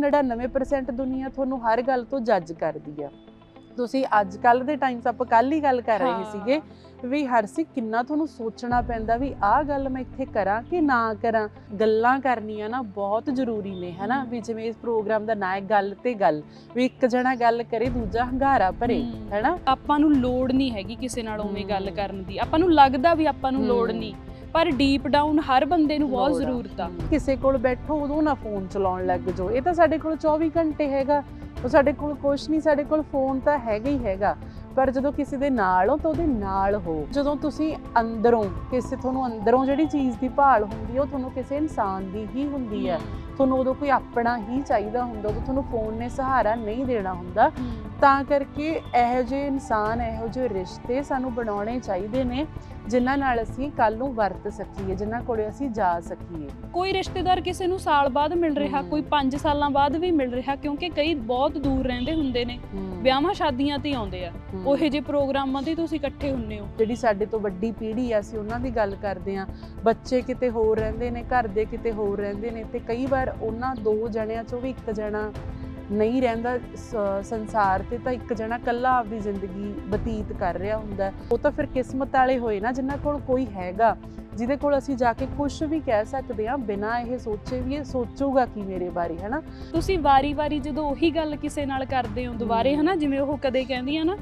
99% ਦੁਨੀਆ ਤੁਹਾਨੂੰ ਹਰ ਗੱਲ ਤੋਂ ਜੱਜ ਕਰਦੀ ਆ ਤੁਸੀਂ ਅੱਜ ਕੱਲ ਦੇ ਟਾਈਮ 'ਚ ਆਪਾਂ ਕੱਲ ਹੀ ਗੱਲ ਕਰ ਰਹੇ। ਸੀਗੇ ਵੀ ਹਰਸੀ ਕਿੰਨਾ ਤੁਹਾਨੂੰ ਸੋਚਣਾ ਪੈਂਦਾ ਵੀ ਆਹ ਗੱਲ ਮੈਂ ਇੱਥੇ ਕਰਾਂ ਕਿ ਨਾ ਕਰਾਂ ਗੱਲਾਂ ਕਰਨੀਆਂ ਨਾ ਬਹੁਤ ਜ਼ਰੂਰੀ ਨੇ ਹਨਾ ਵੀ ਜਿਵੇਂ ਇਸ ਪ੍ਰੋਗਰਾਮ ਦਾ ਨਾਂ ਹੈ ਗੱਲ ਤੇ ਗੱਲ ਵੀ ਇੱਕ ਜਣਾ ਗੱਲ ਕਰੇ ਦੂਜਾ ਹੰਗਾਰਾ ਭਰੇ। ਹੈਨਾ ਆਪਾਂ ਨੂੰ ਲੋੜ ਨਹੀਂ ਹੈਗੀ ਕਿਸੇ ਨਾਲ ਉਵੇਂ ਗੱਲ। ਕਰਨ ਦੀ ਆਪਾਂ ਨੂੰ ਲੱਗਦਾ ਵੀ ਆਪਾਂ ਨੂੰ ਲੋੜ। ਨਹੀਂ ਪਰ ਡੀਪ ਡਾਊਨ ਹਰ ਬੰਦੇ ਨੂੰ ਬਹੁਤ। ਜ਼ਰੂਰਤ ਆ। ਕਿਸੇ ਕੋਲ ਬੈਠੋ ਉਦੋਂ ਨਾ ਫੋਨ ਚਲਾਉਣ ਲੱਗ ਜਾਓ। ਇਹ ਤਾਂ ਸਾਡੇ ਕੋਲ 24 ਘੰਟੇ ਹੈਗਾ। ਉਹ ਸਾਡੇ ਕੋਲ ਕੁਛ ਨਹੀਂ ਸਾਡੇ ਕੋਲ ਫੋਨ ਤਾਂ ਹੈਗਾ ਹੀ ਹੈਗਾ। ਪਰ ਜਦੋਂ ਕਿਸੇ ਦੇ ਨਾਲ ਹੋ ਤਾਂ ਉਹਦੇ ਨਾਲ ਹੋ। ਜਦੋਂ ਤੁਸੀਂ ਅੰਦਰੋਂ ਕਿਸੇ ਤੁਹਾਨੂੰ ਅੰਦਰੋਂ ਜਿਹੜੀ ਚੀਜ਼ ਦੀ ਭਾਲ ਹੁੰਦੀ ਹੈ ਉਹ ਤੁਹਾਨੂੰ ਕਿਸੇ ਇਨਸਾਨ ਦੀ ਹੀ ਹੁੰਦੀ ਹੈ ਤੁਹਾਨੂੰ ਉਦੋਂ ਕੋਈ ਆਪਣਾ ਹੀ ਚਾਹੀਦਾ ਹੁੰਦਾ ਉਦੋਂ ਤੁਹਾਨੂੰ ਫੋਨ ਨੇ ਸਹਾਰਾ ਨਹੀਂ ਦੇਣਾ ਹੁੰਦਾ। ਤਾਂ ਕਰਕੇ ਇਹੋ ਜਿਹੇ ਇਨਸਾਨ ਇਹੋ ਜਿਹੇ ਰਿਸ਼ਤੇ ਸਾਨੂੰ ਬਣਾਉਣੇ ਚਾਹੀਦੇ ਨੇ। ਜਿਨ੍ਹਾਂ ਨਾਲ ਅਸੀਂ ਕੱਲ ਨੂੰ ਵਰਤ ਸਕੀਏ ਜਿਨ੍ਹਾਂ ਕੋਲੇ ਅਸੀਂ ਜਾ ਸਕੀਏ। ਕੋਈ ਰਿਸ਼ਤੇਦਾਰ ਕਿਸੇ ਨੂੰ ਸਾਲ ਬਾਅਦ ਮਿਲ ਰਿਹਾ। ਕੋਈ 5 ਸਾਲਾਂ ਬਾਅਦ ਵੀ ਮਿਲ ਰਿਹਾ ਕਿਉਂਕਿ ਕਈ ਬਹੁਤ ਦੂਰ ਰਹਿੰਦੇ ਹੁੰਦੇ ਨੇ ਵਿਆਹਾਂ ਸ਼ਾਦੀਆਂ ਤੇ ਆਉਂਦੇ ਆ। ਉਹੇ ਜਿਹੇ ਪ੍ਰੋਗਰਾਮਾਂ ਤੇ ਤੁਸੀਂ ਇਕੱਠੇ ਹੁੰਨੇ ਹੋ। ਜਿਹੜੀ ਸਾਡੇ ਤੋਂ ਵੱਡੀ ਪੀੜ੍ਹੀ ਆ ਅਸੀਂ ਉਹਨਾਂ ਦੀ ਗੱਲ ਕਰਦੇ ਆ ਬੱਚੇ ਕਿਤੇ ਹੋਰ ਰਹਿੰਦੇ ਨੇ ਘਰ ਦੇ ਕਿਤੇ ਹੋਰ ਰਹਿੰਦੇ ਨੇ ਤੇ ਕਈ ਵਾਰ ਉਹਨਾਂ ਦੋ ਜਣਿਆਂ ਚੋਂ ਵੀ ਇੱਕ ਜਣਾ ਨਹੀਂ ਰਹਿੰਦਾ ਸੰਸਾਰ ਤੇ ਤਾਂ ਇੱਕ ਜਣਾ ਇਕੱਲਾ ਆਪਦੀ ਜ਼ਿੰਦਗੀ ਬਤੀਤ ਕਰ ਰਿਹਾ ਹੁੰਦਾ ਹੈ। ਉਹ ਤਾਂ ਫਿਰ ਕਿਸਮਤ ਵਾਲੇ ਹੋਏ ਨਾ ਜਿਨ੍ਹਾਂ ਕੋਲ ਕੋਈ ਹੈਗਾ ਜਿਹਦੇ ਕੋਲ ਅਸੀਂ ਜਾ ਕੇ ਕੁਝ ਵੀ ਕਹਿ ਸਕਦੇ ਆ ਬਿਨਾਂ ਇਹ ਸੋਚੇ ਵੀ ਇਹ ਸੋਚੂਗਾ ਕੀ ਮੇਰੇ ਬਾਰੇ ਹਨਾ ਤੁਸੀਂ ਵਾਰੀ-ਵਾਰੀ ਜਦੋਂ ਉਹੀ ਗੱਲ ਕਿਸੇ ਨਾਲ ਕਰਦੇ ਹੋ ਦੁਬਾਰੇ। ਹਨਾ ਜਿਵੇਂ ਉਹ ਕਦੇ ਕਹਿੰਦੀਆਂ ਨਾ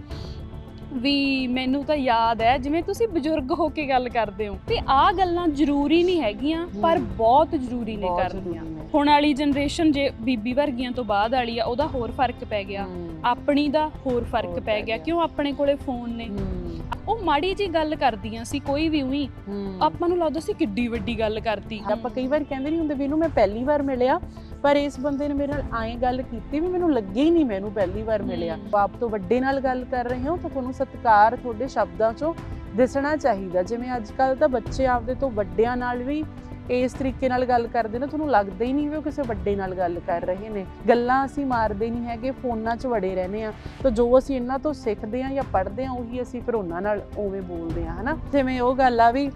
ਵੀ ਮੈਨੂੰ ਤਾਂ ਯਾਦ ਹੈ ਜਿਵੇਂ ਤੁਸੀਂ ਬਜ਼ੁਰਗ ਹੋ ਕੇ ਗੱਲ ਕਰਦੇ ਹੋ ਤੇ ਆਹ ਗੱਲਾਂ ਜ਼ਰੂਰੀ ਨਹੀਂ ਹੈਗੀਆਂ ਪਰ। ਬਹੁਤ ਜ਼ਰੂਰੀ ਨੇ ਬਹੁਤ ਕਰਨੀਆਂ ਜ਼ਰੂਰੀ ਨੇ। ਹੁਣ ਵਾਲੀ ਜਨਰੇਸ਼ਨ ਜੇ ਬੀਬੀ ਵਰਗੀਆਂ ਤੋਂ ਬਾਅਦ ਵਾਲੀ ਆ ਉਹਦਾ ਹੋਰ ਫ਼ਰਕ ਪੈ ਗਿਆ ਆਪਣੀ ਦਾ ਹੋਰ ਫ਼ਰਕ ਹੋਰ ਪੈ ਪੈ ਗਿਆ ਗਿਆ। ਕਿਉਂ ਆਪਣੇ ਕੋਲੇ ਫੋਨ ਨੇ ਹਮ, ਉਹ ਮਾੜੀ ਜੀ ਗੱਲ ਕਰਦੀਆਂ ਸੀ ਕੋਈ ਵੀ ਉਹੀ। ਆਪਾਂ ਨੂੰ ਲੱਗਦਾ ਸੀ ਕਿੱਡੀ ਵੱਡੀ ਗੱਲ ਕਰਤੀ। ਆਪਾਂ ਕਈ ਵਾਰ ਕਹਿੰਦੇ ਨਹੀਂ ਹੁੰਦੇ ਵੀ ਇਹਨੂੰ ਮੈਂ ਪਹਿਲੀ ਵਾਰ ਮਿਲਿਆ ਪਰ ਇਸ ਬੰਦੇ ਨੇ ਮੇਰੇ ਨਾਲ ਐਂ ਗੱਲ ਕੀਤੀ ਵੀ ਮੈਨੂੰ ਲੱਗੇ ਹੀ ਨਹੀਂ ਮੈਨੂੰ ਪਹਿਲੀ ਵਾਰ ਮਿਲਿਆ। ਆਪ ਤੋਂ ਵੱਡੇ ਨਾਲ ਗੱਲ ਕਰ ਰਹੇ ਹੋ ਤਾਂ ਤੁਹਾਨੂੰ ਸਤਿਕਾਰ ਤੁਹਾਡੇ ਸ਼ਬਦਾਂ 'ਚੋਂ ਦਿਸਣਾ ਚਾਹੀਦਾ। ਜਿਵੇਂ ਅੱਜ ਕੱਲ ਤਾਂ ਬੱਚੇ ਆਪਦੇ ਤੋਂ ਵੱਡਿਆਂ ਨਾਲ ਵੀ ਇਸ ਤਰੀਕੇ ਨਾਲ ਗੱਲ ਕਰਦੇ ਨੇ, ਤੁਹਾਨੂੰ ਲੱਗਦਾ ਹੀ ਨਹੀਂ ਵੀ ਉਹ ਕਿਸੇ ਵੱਡੇ ਨਾਲ ਗੱਲ ਕਰ ਰਹੇ ਨੇ। ਗੱਲਾਂ ਅਸੀਂ ਮਾਰਦੇ ਨਹੀਂ ਹੈਗੇ, ਫੋਨਾਂ 'ਚ ਵੜੇ ਰਹਿੰਦੇ ਆ ਤਾਂ ਜੋ ਅਸੀਂ ਇਹਨਾਂ ਤੋਂ ਸਿੱਖਦੇ ਆ ਜਾਂ ਪੜ੍ਹਦੇ ਆ ਉਹੀ ਅਸੀਂ ਫਿਰ ਉਹਨਾਂ ਨਾਲ ਉਵੇਂ ਬੋਲਦੇ ਆ ਹਨਾ? ਜਿਵੇਂ ਉਹ ਗੱਲ ਆ ਵੀ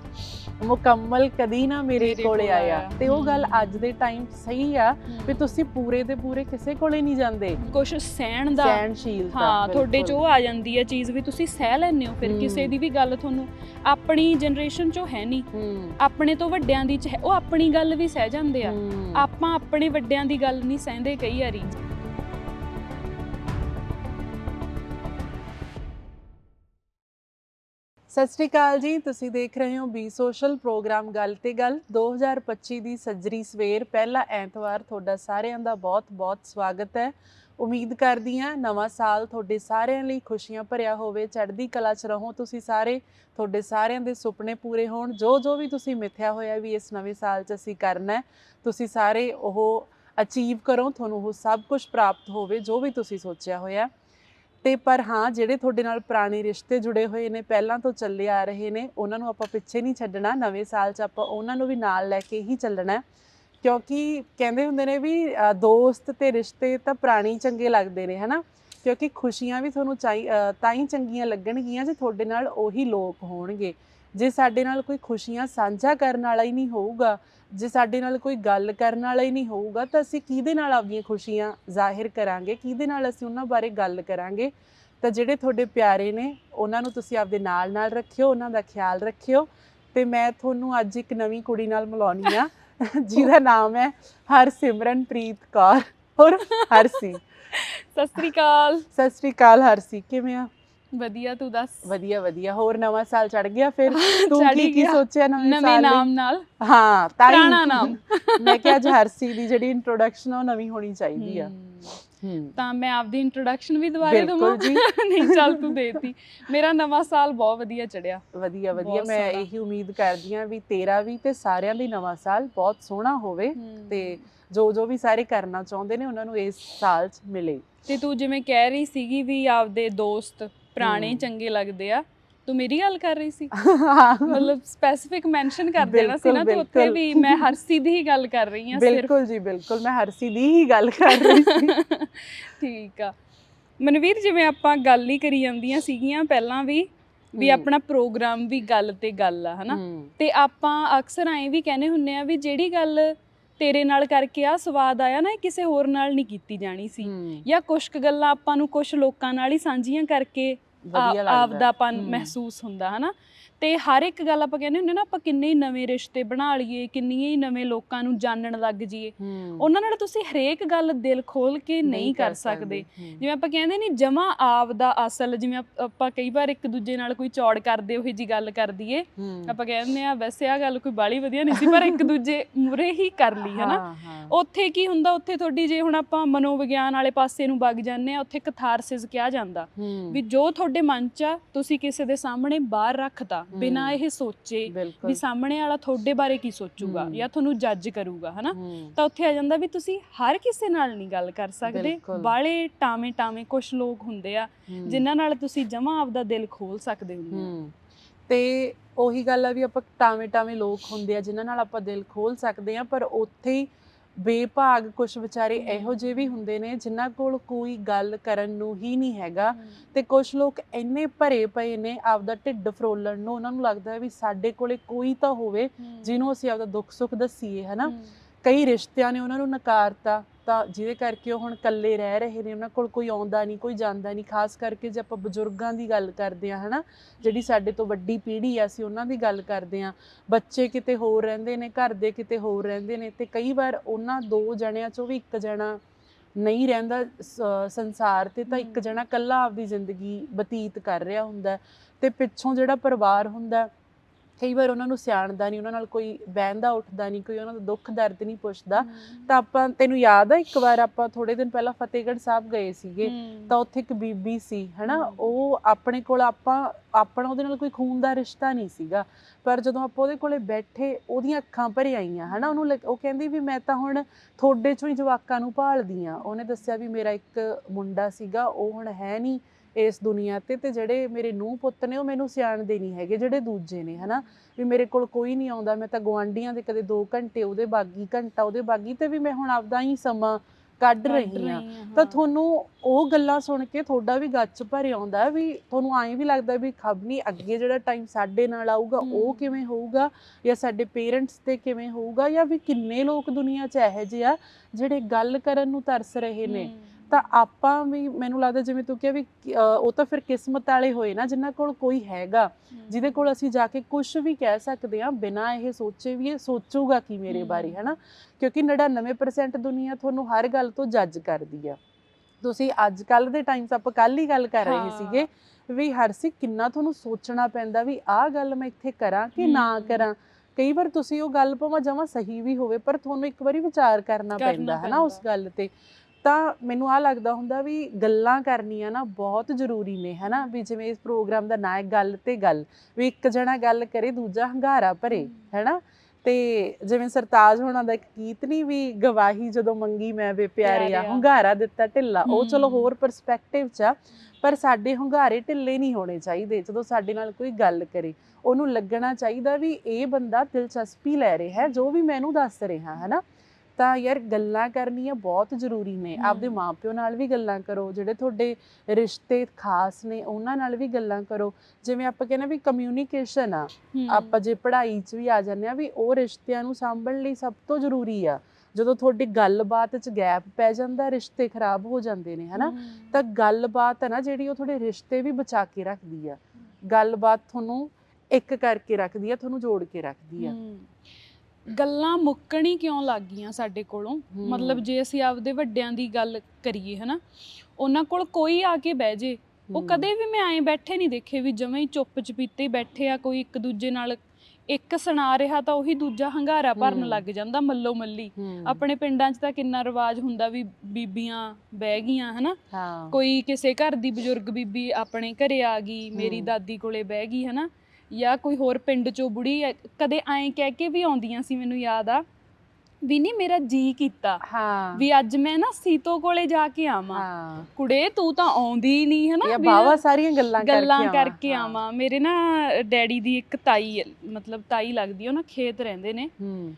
ਮੁਕੰਮਲ ਕਦੀ ਨਾ ਮੇਰੇ ਕੋਲੇ ਆਇਆ। ਤੇ ਉਹ ਗੱਲ। ਅੱਜ ਦੇ ਟਾਈਮ ਸਹੀ ਆ ਵੀ ਤੁਸੀਂ ਪੂਰੇ ਦੇ ਪੂਰੇ ਕਿਸੇ ਕੋਲੇ ਨਹੀਂ ਜਾਂਦੇ ਕੁਝ ਸਹਿਣ ਦਾ ਸਹਿਣਸ਼ੀਲਤਾ ਹਾਂ ਤੁਹਾਡੇ ਚ। ਉਹ ਆ ਜਾਂਦੀ ਹੈ ਚੀਜ਼ ਵੀ ਤੁਸੀਂ ਸਹਿ ਲੈਂਦੇ ਹੋ ਫਿਰ। ਕਿਸੇ ਦੀ ਵੀ ਗੱਲ ਤੁਹਾਨੂੰ ਆਪਣੀ ਜਨਰੇਸ਼ਨ ਚੋਂ ਹੈ ਨਹੀਂ ਆਪਣੇ ਤੋਂ ਵੱਡਿਆਂ ਦੀ ਉਹ ਆਪਣੀ ਗੱਲ ਵੀ ਸਹਿ ਜਾਂਦੇ ਆ। ਆਪਾਂ ਆਪਣੇ ਵੱਡਿਆਂ ਦੀ ਗੱਲ ਨਹੀਂ ਸਹਿੰਦੇ ਕਈ ਵਾਰੀ ਸਤਿ ਸ਼੍ਰੀ ਅਕਾਲ ਜੀ, ਤੁਸੀਂ ਦੇਖ ਰਹੇ ਹੋ ਬੀ ਸੋਸ਼ਲ ਪ੍ਰੋਗਰਾਮ ਗੱਲ ਤੇ ਗੱਲ। 2025 ਦੀ ਸੱਜਰੀ ਸਵੇਰ, ਪਹਿਲਾ ਐਤਵਾਰ, ਤੁਹਾਡਾ ਸਾਰਿਆਂ ਦਾ ਬਹੁਤ-ਬਹੁਤ ਸਵਾਗਤ ਹੈ। ਉਮੀਦ ਕਰਦੀ ਹਾਂ ਨਵਾਂ ਸਾਲ ਤੁਹਾਡੇ ਸਾਰਿਆਂ ਲਈ ਖੁਸ਼ੀਆਂ ਭਰਿਆ ਹੋਵੇ। ਚੜ੍ਹਦੀ ਕਲਾ 'ਚ ਰਹੋ ਤੁਸੀਂ ਸਾਰੇ, ਤੁਹਾਡੇ ਸਾਰਿਆਂ ਦੇ ਸੁਪਨੇ ਪੂਰੇ ਹੋਣ। ਜੋ ਜੋ ਵੀ ਤੁਸੀਂ ਮਿੱਥਿਆ ਹੋਇਆ ਵੀ ਇਸ ਨਵੇਂ ਸਾਲ 'ਚ ਅਸੀਂ ਕਰਨਾ ਹੈ, ਤੁਸੀਂ ਸਾਰੇ ਉਹ ਅਚੀਵ ਕਰੋ, ਤੁਹਾਨੂੰ ਉਹ ਸਭ ਕੁਝ ਪ੍ਰਾਪਤ ਹੋਵੇ, ਜੋ ਵੀ ਤੁਸੀਂ ਸੋਚਿਆ ਹੋਇਆ। ਤੇ ਪਰ ਹਾਂ, ਜਿਹੜੇ ਤੁਹਾਡੇ ਨਾਲ ਪੁਰਾਣੇ ਰਿਸ਼ਤੇ ਜੁੜੇ ਹੋਏ ਨੇ, ਪਹਿਲਾਂ ਤੋਂ ਚੱਲੇ ਆ ਰਹੇ ਨੇ, ਉਹਨਾਂ ਨੂੰ ਆਪਾਂ ਪਿੱਛੇ ਨਹੀਂ ਛੱਡਣਾ, ਨਵੇਂ ਸਾਲ 'ਚ ਆਪਾਂ ਉਹਨਾਂ ਨੂੰ ਵੀ ਨਾਲ ਲੈ ਕੇ ਹੀ ਚੱਲਣਾ। ਕਿਉਂਕਿ ਕਹਿੰਦੇ ਹੁੰਦੇ ਨੇ ਵੀ ਦੋਸਤ ਤੇ ਰਿਸ਼ਤੇ ਤਾਂ ਪੁਰਾਣੇ ਚੰਗੇ ਲੱਗਦੇ ਨੇ, ਹਨਾ? ਕਿਉਂਕਿ ਖੁਸ਼ੀਆਂ ਵੀ ਤੁਹਾਨੂੰ ਚਾਹੀ ਤਾਂ ਹੀ ਚੰਗੀਆਂ ਲੱਗਣਗੀਆਂ ਜੇ ਤੁਹਾਡੇ ਨਾਲ ਉਹੀ ਲੋਕ ਹੋਣਗੇ। ਜੇ ਸਾਡੇ ਨਾਲ ਕੋਈ ਖੁਸ਼ੀਆਂ ਸਾਂਝਾ ਕਰਨ ਵਾਲਾ ਹੀ ਨਹੀਂ ਹੋਊਗਾ ਜੇ ਸਾਡੇ ਨਾਲ ਕੋਈ ਗੱਲ ਕਰਨ ਵਾਲਾ ਹੀ ਨਹੀਂ ਹੋਊਗਾ ਤਾਂ ਅਸੀਂ ਕਿਹਦੇ ਨਾਲ ਆਪਣੀਆਂ ਖੁਸ਼ੀਆਂ ਜ਼ਾਹਿਰ ਕਰਾਂਗੇ? ਕਿਹਦੇ ਨਾਲ ਅਸੀਂ ਉਹਨਾਂ ਬਾਰੇ ਗੱਲ ਕਰਾਂਗੇ? ਤਾਂ ਜਿਹੜੇ ਤੁਹਾਡੇ ਪਿਆਰੇ ਨੇ ਉਹਨਾਂ ਨੂੰ ਤੁਸੀਂ ਆਪਦੇ ਨਾਲ ਨਾਲ ਰੱਖਿਓ ਉਹਨਾਂ ਦਾ ਖਿਆਲ ਰੱਖਿਓ। ਤੇ ਮੈਂ ਤੁਹਾਨੂੰ ਅੱਜ ਇੱਕ ਨਵੀਂ ਕੁੜੀ ਨਾਲ ਮਿਲਾਉਣੀ ਆ। ਜਿਹਦਾ ਨਾਮ ਹੈ ਹਰਸਿਮਰਨਪ੍ਰੀਤ ਕੌਰ ਔਰ ਹਰਸੀ। ਸਤਿ ਸ੍ਰੀ ਅਕਾਲ। ਸਤਿ ਸ੍ਰੀ ਅਕਾਲ ਹਰਸੀ ਕਿਵੇਂ ਆ? ਵਧੀਆ ਤੂੰ ਦੱਸ? ਵਧੀਆ ਵਧੀਆ। ਹੋਰ ਨਵਾਂ ਸਾਲ ਚੜ ਗਿਆ ਫਿਰ? ਤੂੰ ਚੜ੍ਹ ਕੀ ਕੀ ਗਿਆ। ਸੋਚਿਆ ਨਵੇਂ ਨਵੇਂ ਸਾਲ ਲਈ? ਨਾਮ ਨਾਲ? ਹਾਂ ਤਾਂ ਹੀ- ਪੁਰਾਣਾ ਨਾਮ। ਮੈਂ ਕਿਹਾ ਅੱਜ ਹਰਸੀ ਦੀ ਜਿਹੜੀ ਇੰਟਰੋਡਕਸ਼ਨ ਉਹ ਨਵੀਂ ਹੋਣੀ ਚਾਹੀਦੀ ਆ। ਹੂੰ। ਤਾਂ ਮੈਂ ਆਪਦੀ ਇੰਟਰੋਡਕਸ਼ਨ ਵੀ ਦੁਬਾਰਾ ਬਿਲਕੁਲ ਦਵਾਂ? ਜੀ। ਨਹੀਂ ਚੱਲ ਤੂੰ ਦੇਤੀ। ਮੇਰਾ ਨਵਾਂ ਸਾਲ ਬਹੁਤ ਵਧੀਆ ਚੜਿਆ ਵਧੀਆ ਵਧੀਆ। ਬਹੁਤ ਮੈਂ ਸੋਹਣਾ। ਇਹੀ ਉਮੀਦ ਕਰਦੀ ਹਾਂ ਵੀ ਤੇਰਾ ਵੀ ਤੇ ਸਾਰਿਆਂ ਦੀ ਨਵਾਂ ਸਾਲ ਬਹੁਤ ਸੋਹਣਾ ਹੋਵੇ ਤੇ ਜੋ ਜੋ ਵੀ ਸਾਰੇ ਕਰਨਾ ਚਾਹੁੰਦੇ ਨੇ ਉਹਨਾਂ ਨੂੰ ਇਸ ਸਾਲ 'ਚ ਮਿਲੇ। ਤੇ ਤੂੰ ਜਿਵੇਂ ਕਹਿ ਰਹੀ ਸੀਗੀ ਵੀ ਆਪਦੇ ਦੋਸਤ ਪੁਰਾਣੇ। ਚੰਗੇ ਲੱਗਦੇ ਆ। ਤੂੰ ਮੇਰੀ ਗੱਲ ਕਰ ਰਹੀ ਸੀ। ਮਤਲਬ ਸਪੈਸੀਫਿਕ ਮੈਂਸ਼ਨ ਕਰ ਦੇਣਾ ਸੀ ਨਾ ਤੂੰ ਉੱਥੇ। ਵੀ ਮੈਂ ਹਰਸੀ ਦੀ ਹੀ ਗੱਲ ਕਰ ਰਹੀ ਹਾਂ ਸਿਰਫ। ਬਿਲਕੁਲ ਜੀ ਬਿਲਕੁਲ। ਮੈਂ ਹਰਸੀ ਦੀ ਹੀ ਗੱਲ ਕਰ ਰਹੀ ਸੀ। ਠੀਕ ਆ। ਮਨਵੀਰ ਜਿਵੇਂ ਆਪਾਂ ਗੱਲ ਹੀ ਕਰੀ ਜਾਂਦੀਆਂ ਸੀਗੀਆਂ ਪਹਿਲਾਂ ਵੀ ਵੀ। ਆਪਣਾ ਪ੍ਰੋਗਰਾਮ ਵੀ ਗੱਲ ਤੇ ਗੱਲ ਆ ਹਨਾ? ਤੇ ਆਪਾਂ ਅਕਸਰ ਐਂ ਵੀ ਕਹਿੰਦੇ ਹੁੰਨੇ ਆ ਵੀ ਜਿਹੜੀ ਗੱਲ ਤੇਰੇ ਨਾਲ ਕਰਕੇ ਆ ਸਵਾਦ ਆਇਆ ਨਾ ਇਹ ਕਿਸੇ ਹੋਰ ਨਾਲ ਨਹੀਂ ਕੀਤੀ ਜਾਣੀ ਸੀ। ਜਾਂ ਕੁਝ ਗੱਲਾਂ ਆਪਾਂ ਨੂੰ ਕੁਝ ਲੋਕਾਂ ਨਾਲ ਹੀ ਸਾਂਝੀਆਂ ਕਰਕੇ ਵਧੀਆ ਲੱਗਦਾ ਆਪਦਾਪਨ। ਮਹਿਸੂਸ ਹੁੰਦਾ ਹਨਾ? ਤੇ ਹਰ ਇੱਕ ਗੱਲ ਆਪਾਂ ਕਹਿੰਦੇ ਹੁੰਦੇ ਨਾ ਆਪਾਂ ਕਿੰਨੇ ਹੀ ਨਵੇਂ ਰਿਸ਼ਤੇ ਬਣਾ ਲਈਏ ਕਿੰਨੀਆਂ ਹੀ ਨਵੇਂ ਲੋਕਾਂ ਨੂੰ ਜਾਣਨ ਲੱਗ ਜਾਈਏ ਉਹਨਾਂ ਨਾਲ ਤੁਸੀਂ ਹਰੇਕ ਗੱਲ ਦਿਲ ਖੋਲ ਕੇ ਨਹੀਂ ਕਰ ਸਕਦੇ ਜਿਵੇਂ ਆਪਾਂ ਕਹਿੰਦੇ ਨਹੀਂ ਜਮਾ ਆਪ ਦਾ ਅਸਲ ਜਿਵੇਂ ਆਪ- ਕਈ ਵਾਰ ਇੱਕ ਦੂਜੇ ਨਾਲ ਕੋਈ ਚੌੜ ਕਰਦੇ ਉਹੀ ਜੀ ਗੱਲ ਕਰ ਦਈਏ ਆਪਾਂ ਕਹਿੰਦੇ ਆ ਵੈਸੇ ਆ ਗੱਲ ਕੋਈ ਬਾਲੀ ਵਧੀਆ ਨਹੀਂ ਸੀ ਪਰ ਇੱਕ ਦੂਜੇ ਮੂਰੇ ਹੀ ਕਰ ਲਈ ਹਨਾ? ਉੱਥੇ ਕੀ ਹੁੰਦਾ ਉੱਥੇ ਤੁਹਾਡੀ ਜੇ ਹੁਣ ਆਪਾਂ ਮਨੋਵਿਗਿਆਨ ਵਾਲੇ ਪਾਸੇ ਨੂੰ ਵਗ ਜਾਂਦੇ ਆ ਉੱਥੇ ਕਥਾਰਸਿਸ ਕਿਹਾ ਜਾਂਦਾ ਵੀ ਜੋ ਤੁਹਾਡੇ ਮਨ 'ਚ ਆ ਤੁਸੀਂ ਕਿਸੇ ਦੇ ਸਾਹਮਣੇ ਬਾਹਰ ਰੱਖਤਾ ਬਿਨਾਂ। ਇਹ ਸੋਚੇ ਵੀ ਸਾਹਮਣੇ ਵਾਲਾ ਤੁਹਾਡੇ ਬਾਰੇ ਕੀ ਸੋਚੂਗਾ। ਜਾਂ ਤੁਹਾਨੂੰ ਜੱਜ ਕਰੂਗਾ ਹਨਾ? ਹੂੰ, ਤਾਂ ਉੱਥੇ ਆ ਜਾਂਦਾ ਵੀ ਤੁਸੀਂ ਹਰ ਕਿਸੇ ਨਾਲ ਨਹੀਂ ਗੱਲ ਕਰ ਸਕਦੇ। ਬਿਲਕੁਲ। ਬਾਲੇ ਟਾਵੇਂ ਟਾਵੇਂ ਕੁਝ ਲੋਕ ਹੁੰਦੇ ਆ ਹੂੰ, ਜਿਨ੍ਹਾਂ ਨਾਲ ਤੁਸੀਂ ਜਮਾ ਆਪਦਾ ਦਿਲ ਖੋਲ ਸਕਦੇ ਹੂੰ। ਤੇ ਉਹੀ ਗੱਲ ਆ ਵੀ ਆਪਾਂ ਟਾਵੇਂ ਟਾਵੇਂ ਲੋਕ ਹੁੰਦੇ ਆ ਜਿਨ੍ਹਾਂ ਨਾਲ ਆਪਾਂ ਦਿਲ ਖੋਲ ਸਕਦੇ ਆ ਪਰ ਉੱਥੇ ਹੀ ਬੇਭਾਗ ਕੁਝ ਵਿਚਾਰੇ। ਇਹੋ ਜਿਹੇ ਵੀ ਹੁੰਦੇ ਨੇ ਜਿਨ੍ਹਾਂ ਕੋਲ ਕੋਈ ਗੱਲ ਕਰਨ ਨੂੰ ਹੀ ਨਹੀਂ ਹੈਗਾ। ਤੇ ਕੁਝ ਲੋਕ ਇੰਨੇ ਭਰੇ ਪਏ ਨੇ ਆਪਦਾ ਢਿੱਡ ਫਰੋਲਣ ਨੂੰ ਉਹਨਾਂ ਨੂੰ ਲੱਗਦਾ ਹੈ ਵੀ ਸਾਡੇ ਕੋਲੇ ਕੋਈ ਤਾਂ ਹੋਵੇ ਜਿਹਨੂੰ ਅਸੀਂ ਆਪਦਾ ਦੁੱਖ ਸੁੱਖ ਦੱਸੀਏ ਹਨਾ? ਕਈ ਰਿਸ਼ਤਿਆਂ ਨੇ ਉਹਨਾਂ ਨੂੰ ਨਕਾਰਤਾ ਤਾਂ ਜਿਹਦੇ ਕਰਕੇ ਉਹ ਹੁਣ ਇਕੱਲੇ ਰਹਿ ਰਹੇ ਨੇ ਉਹਨਾਂ ਕੋਲ ਕੋਈ ਆਉਂਦਾ ਨਹੀਂ ਕੋਈ ਜਾਂਦਾ ਨਹੀਂ ਖਾਸ ਕਰਕੇ ਜੇ ਆਪਾਂ ਬਜ਼ੁਰਗਾਂ ਦੀ ਗੱਲ ਕਰਦੇ ਆ ਹਨਾ ਜਿਹੜੀ ਸਾਡੇ ਤੋਂ ਵੱਡੀ ਪੀੜ੍ਹੀ ਆ ਅਸੀਂ ਉਹਨਾਂ ਦੀ ਗੱਲ ਕਰਦੇ ਆ ਬੱਚੇ ਕਿਤੇ ਹੋਰ ਰਹਿੰਦੇ ਨੇ ਘਰ ਦੇ ਕਿਤੇ ਹੋਰ ਰਹਿੰਦੇ ਨੇ ਤੇ ਕਈ ਵਾਰ ਉਹਨਾਂ ਦੋ ਜਣਿਆਂ ਚੋਂ ਵੀ ਇੱਕ ਜਣਾ ਨਹੀਂ ਰਹਿੰਦਾ ਸੰਸਾਰ ਤੇ ਤਾਂ ਇੱਕ। ਜਣਾ ਇਕੱਲਾ ਆਪਦੀ ਜ਼ਿੰਦਗੀ ਬਤੀਤ ਕਰ ਰਿਹਾ ਹੁੰਦਾ ਤੇ ਪਿੱਛੋਂ ਜਿਹੜਾ ਪਰਿਵਾਰ ਹੁੰਦਾ ਕਈ ਵਾਰ ਉਹਨਾਂ ਨੂੰ ਸਿਆਣਦਾ ਨਹੀਂ ਉਹਨਾਂ ਨਾਲ ਕੋਈ ਬਹਿੰਦਾ ਉੱਠਦਾ ਨਹੀਂ ਕੋਈ ਉਹਨਾਂ ਦਾ ਦੁੱਖ ਦਰਦ ਨਹੀਂ ਪੁੱਛਦਾ। ਤਾਂ ਆਪਾਂ ਤੈਨੂੰ ਯਾਦ ਆ ਇੱਕ ਵਾਰ ਆਪਾਂ ਥੋੜੇ ਦਿਨ ਪਹਿਲਾਂ ਫਤਿਹਗੜ੍ਹ ਸਾਹਿਬ ਗਏ ਸੀਗੇ ਤਾਂ ਉੱਥੇ ਇੱਕ ਬੀਬੀ ਸੀ ਹਨਾ। ਉਹ ਆਪਣੇ ਕੋਲ ਆਪਾਂ ਆਪਣਾ ਉਹਦੇ ਨਾਲ ਕੋਈ ਖੂਨ ਦਾ ਰਿਸ਼ਤਾ ਨਹੀਂ ਸੀਗਾ। ਪਰ ਜਦੋਂ ਆਪਾਂ ਉਹਦੇ ਕੋਲੇ ਬੈਠੇ ਉਹਦੀਆਂ ਅੱਖਾਂ ਭਰ ਆਈਆਂ ਹਨਾ? ਉਹਨੂੰ ਉਹ ਕਹਿੰਦੀ ਵੀ ਮੈਂ ਤਾਂ ਹੁਣ ਤੁਹਾਡੇ ਚੋਂ ਹੀ ਜਵਾਕਾਂ ਨੂੰ ਭਾਲਦੀ ਆ। ਉਹਨੇ ਦੱਸਿਆ ਵੀ ਮੇਰਾ ਇੱਕ ਮੁੰਡਾ ਸੀਗਾ ਉਹ ਹੁਣ ਹੈ ਨਹੀਂ। ਇਸ ਦੁਨੀਆ ਤੇ ਤੇ ਜਿਹੜੇ ਮੇਰੇ ਨੂੰਹ ਪੁੱਤ ਨੇ ਉਹ ਮੈਨੂੰ ਸਿਆਣਦੇ ਨਹੀਂ ਹੈਗੇ ਜਿਹੜੇ ਦੂਜੇ ਨੇ ਹਨਾ? ਵੀ ਮੇਰੇ ਕੋਲ ਕੋਈ ਨਹੀਂ ਆਉਂਦਾ ਮੈਂ ਤਾਂ ਗਵਾਂਢੀਆਂ ਦੇ ਕਦੇ 2 ਘੰਟੇ ਉਹਦੇ ਬਾਗੀ ਘੰਟਾ ਉਹਦੇ ਬਾਗੀ ਤੇ ਵੀ ਮੈਂ ਹੁਣ ਆਪਦਾ ਹੀ ਸਮਾਂ ਕੱਢ ਰਹੀ ਆ ਤਾਂ ਤੁਹਾਨੂੰ ਉਹ ਗੱਲਾਂ ਸੁਣ ਕੇ ਤੁਹਾਡਾ ਵੀ ਗੱਚ ਭਰ ਆਉਂਦਾ ਵੀ ਤੁਹਾਨੂੰ ਐਂ ਵੀ ਲੱਗਦਾ ਵੀ ਖਬਨੀ ਅੱਗੇ ਜਿਹੜਾ ਟਾਈਮ ਸਾਡੇ ਨਾਲ ਆਊਗਾ ਉਹ। ਕਿਵੇਂ ਹੋਊਗਾ? ਜਾਂ ਸਾਡੇ ਪੇਰੈਂਟਸ ਤੇ ਕਿਵੇਂ ਹੋਊਗਾ? ਜਾਂ ਵੀ ਕਿੰਨੇ ਲੋਕ ਦੁਨੀਆ 'ਚ ਇਹੋ ਜਿਹੇ ਆ ਜਿਹੜੇ ਗੱਲ ਕਰਨ ਨੂੰ ਤਰਸ ਰਹੇ ਨੇ? ਤਾਂ ਆਪਾਂ ਵੀ ਮੈਨੂੰ ਲੱਗਦਾ ਜਿਵੇਂ ਤੂੰ ਕਿਹਾ ਵੀ ਉਹ ਤਾਂ ਫਿਰ ਕਿਸਮਤ ਵਾਲੇ ਹੋਏ ਨਾ ਜਿਨ੍ਹਾਂ ਕੋਲ ਕੋਈ ਹੈਗਾ ਜਿਹਦੇ ਕੋਲ ਅਸੀਂ ਜਾ ਕੇ ਕੁਝ ਵੀ ਕਹਿ ਸਕਦੇ ਆ ਬਿਨਾਂ ਇਹ ਸੋਚੇ ਵੀ ਇਹ ਸੋਚੂਗਾ ਕੀ ਮੇਰੇ। ਬਾਰੇ ਹਨਾ ਕਿਉਂਕਿ 99% ਦੁਨੀਆ ਤੁਹਾਨੂੰ ਹਰ ਗੱਲ ਤੋਂ ਜੱਜ ਕਰਦੀ ਆ ਤੁਸੀਂ ਅੱਜ ਕੱਲ ਦੇ ਟਾਈਮ 'ਚ ਆਪਾਂ ਕੱਲ ਹੀ ਗੱਲ ਕਰ ਰਹੇ। ਸੀਗੇ ਵੀ ਹਰਸੀ ਕਿੰਨਾ ਤੁਹਾਨੂੰ ਸੋਚਣਾ ਪੈਂਦਾ ਵੀ ਆਹ ਗੱਲ ਮੈਂ ਇੱਥੇ ਕਰਾਂ ਕਿ ਨਾ। ਕਰਾਂ ਕਈ ਵਾਰ ਤੁਸੀਂ ਉਹ ਗੱਲ ਭਾਵੇਂ ਜਮਾਂ ਸਹੀ ਵੀ ਹੋਵੇ ਪਰ ਤੁਹਾਨੂੰ ਇੱਕ ਵਾਰੀ ਵਿਚਾਰ ਕਰਨਾ ਪੈਂਦਾ ਹੈ ਨਾ ਉਸ। ਗੱਲ ਤੇ ਤਾਂ ਮੈਨੂੰ ਆ ਲੱਗਦਾ ਹੁੰਦਾ ਵੀ ਗੱਲਾਂ ਕਰਨੀਆਂ ਨਾ ਬਹੁਤ ਜ਼ਰੂਰੀ ਨੇ ਹਨਾ? ਵੀ ਜਿਵੇਂ ਇਸ ਪ੍ਰੋਗਰਾਮ ਦਾ ਨਾਂ ਹੈ ਗੱਲ ਤੇ ਗੱਲ ਵੀ ਇੱਕ ਜਣਾ ਗੱਲ ਕਰੇ ਦੂਜਾ ਹੰਗਾਰਾ ਭਰੇ ਹੈਨਾ? ਤੇ ਜਿਵੇਂ ਸਰਤਾਜ ਹੋਣਾ ਦਾ ਇੱਕ ਗੀਤ ਨਹੀਂ ਵੀ ਗਵਾਹੀ ਜਦੋਂ ਮੰਗੀ ਮੈਂ ਵੇ ਪਿਆਰਿਆ। ਹੰਗਾਰਾ ਦਿੱਤਾ ਢਿੱਲਾ। ਉਹ ਚਲੋ। ਹੋਰ ਪਰਸਪੈਕਟਿਵ ਚ ਆ ਪਰ ਸਾਡੇ ਹੰਗਾਰੇ ਢਿੱਲੇ ਨਹੀਂ ਹੋਣੇ ਚਾਹੀਦੇ ਜਦੋਂ ਸਾਡੇ ਨਾਲ ਕੋਈ ਗੱਲ ਕਰੇ। ਉਹਨੂੰ ਲੱਗਣਾ ਚਾਹੀਦਾ ਵੀ ਇਹ ਬੰਦਾ ਦਿਲਚਸਪੀ ਲੈ ਰਿਹਾ ਹੈ ਜੋ ਵੀ ਮੈਨੂੰ ਦੱਸ ਰਿਹਾ ਹੈ ਨਾ ਤਾਂ ਯਾਰ ਗੱਲਾਂ ਕਰਨੀਆਂ ਬਹੁਤ ਜ਼ਰੂਰੀ ਨੇ। ਆਪਦੇ ਮਾਪਿਓ ਨਾਲ ਵੀ ਗੱਲਾਂ ਕਰੋ ਜਿਹੜੇ ਤੁਹਾਡੇ ਰਿਸ਼ਤੇ ਖਾਸ ਨੇ ਉਹਨਾਂ ਨਾਲ ਵੀ ਗੱਲਾਂ ਕਰੋ। ਜਿਵੇਂ ਆਪਾਂ ਕਹਿੰਦੇ ਵੀ ਕਮਿਊਨੀਕੇਸ਼ਨ ਆ ਆਪਾਂ ਜੇ ਪੜ੍ਹਾਈ 'ਚ ਵੀ ਆ ਜਾਂਦੇ ਆ ਵੀ ਉਹ ਰਿਸ਼ਤਿਆਂ ਨੂੰ ਸਾਂਭਣ ਲਈ ਸਭ ਤੋਂ ਜ਼ਰੂਰੀ ਆ। ਜਦੋਂ ਤੁਹਾਡੀ ਗੱਲਬਾਤ 'ਚ ਗੈਪ ਪੈ ਜਾਂਦਾ ਰਿਸ਼ਤੇ ਖਰਾਬ ਹੋ ਜਾਂਦੇ ਨੇ ਹਨਾ? ਤਾਂ ਗੱਲਬਾਤ ਹੈ ਨਾ ਜਿਹੜੀ ਉਹ ਤੁਹਾਡੇ ਰਿਸ਼ਤੇ ਵੀ ਬਚਾ ਕੇ ਰੱਖਦੀ ਆ। ਗੱਲਬਾਤ ਤੁਹਾਨੂੰ ਇੱਕ ਕਰਕੇ ਰੱਖਦੀ ਆ ਤੁਹਾਨੂੰ ਜੋੜ ਕੇ ਰੱਖਦੀ ਆ। ਗੱਲਾਂ ਮੁੱਕਣੀ ਕਿਉਂ ਲੱਗ ਗਈਆਂ ਸਾਡੇ ਕੋਲੋਂ। ਮਤਲਬ ਜੇ ਅਸੀਂ ਆਪਦੇ ਵੱਡਿਆਂ ਦੀ ਗੱਲ ਕਰੀਏ ਹਨਾ ਉਹਨਾਂ ਕੋਲ ਕੋਈ ਆ ਕੇ ਬਹਿ ਜੇ ਉਹ। ਕਦੇ ਵੀ ਮੈਂ ਐਂ ਬੈਠੇ ਨਹੀਂ ਦੇਖੇ ਵੀ ਜਮਾਂ ਹੀ ਚੁੱਪ ਚਪੀਤੇ ਬੈਠੇ ਆ ਕੋਈ ਇੱਕ ਦੂਜੇ ਨਾਲ ਇੱਕ ਸੁਣਾ ਰਿਹਾ ਤਾਂ ਉਹੀ ਦੂਜਾ ਹੰਗਾਰਾ ਭਰਨ। ਲੱਗ ਜਾਂਦਾ ਮੱਲੋ ਮੱਲੀ ਆਪਣੇ ਪਿੰਡਾਂ 'ਚ ਤਾਂ ਕਿੰਨਾ ਰਿਵਾਜ ਹੁੰਦਾ ਵੀ ਬੀਬੀਆਂ ਬਹਿ ਗਈਆਂ ਹਨਾ ਕੋਈ ਕਿਸੇ ਘਰ ਦੀ ਬਜ਼ੁਰਗ ਬੀਬੀ ਆਪਣੇ ਘਰੇ ਆ ਗਈ ਮੇਰੀ। ਦਾਦੀ ਕੋਲੇ ਬਹਿ ਗਈ ਹਨਾ ਜਾਂ ਕੋਈ ਹੋਰ ਪਿੰਡ ਚੋਂ ਬੁੜੀ ਐ- ਕਦੇ ਐਂ ਕਹਿ ਕੇ ਵੀ ਆਉਂਦੀਆਂ ਸੀ ਮੈਨੂੰ ਯਾਦ ਆ। ਵੀ ਨਹੀਂ ਮੇਰਾ ਜੀ ਕੀਤਾ ਹਾਂ। ਵੀ ਅੱਜ ਮੈਂ ਨਾ ਸੀਤੋ ਕੋਲੇ ਜਾ ਕੇ ਆਵਾਂ। ਹਾਂ। ਕੁੜੇ ਤੂੰ ਤਾਂ ਆਉਂਦੀ ਨਹੀਂ ਹਨਾ? ਇਹ ਵੀ ਬਾਵਾ ਸਾਰੀਆਂ ਗੱਲਾਂ ਕਰਕੇ ਗੱਲਾਂ ਆਵਾਂ, ਕਰਕੇ ਹਾਂ। ਆਵਾਂ। ਮੇਰੇ ਨਾ ਡੈਡੀ ਦੀ ਇੱਕ ਤਾਈ ਮਤਲਬ ਤਾਈ ਲੱਗਦੀ ਆ, ਉਹ ਨਾ ਖੇਤ ਰਹਿੰਦੇ ਨੇ। ਹੂੰ।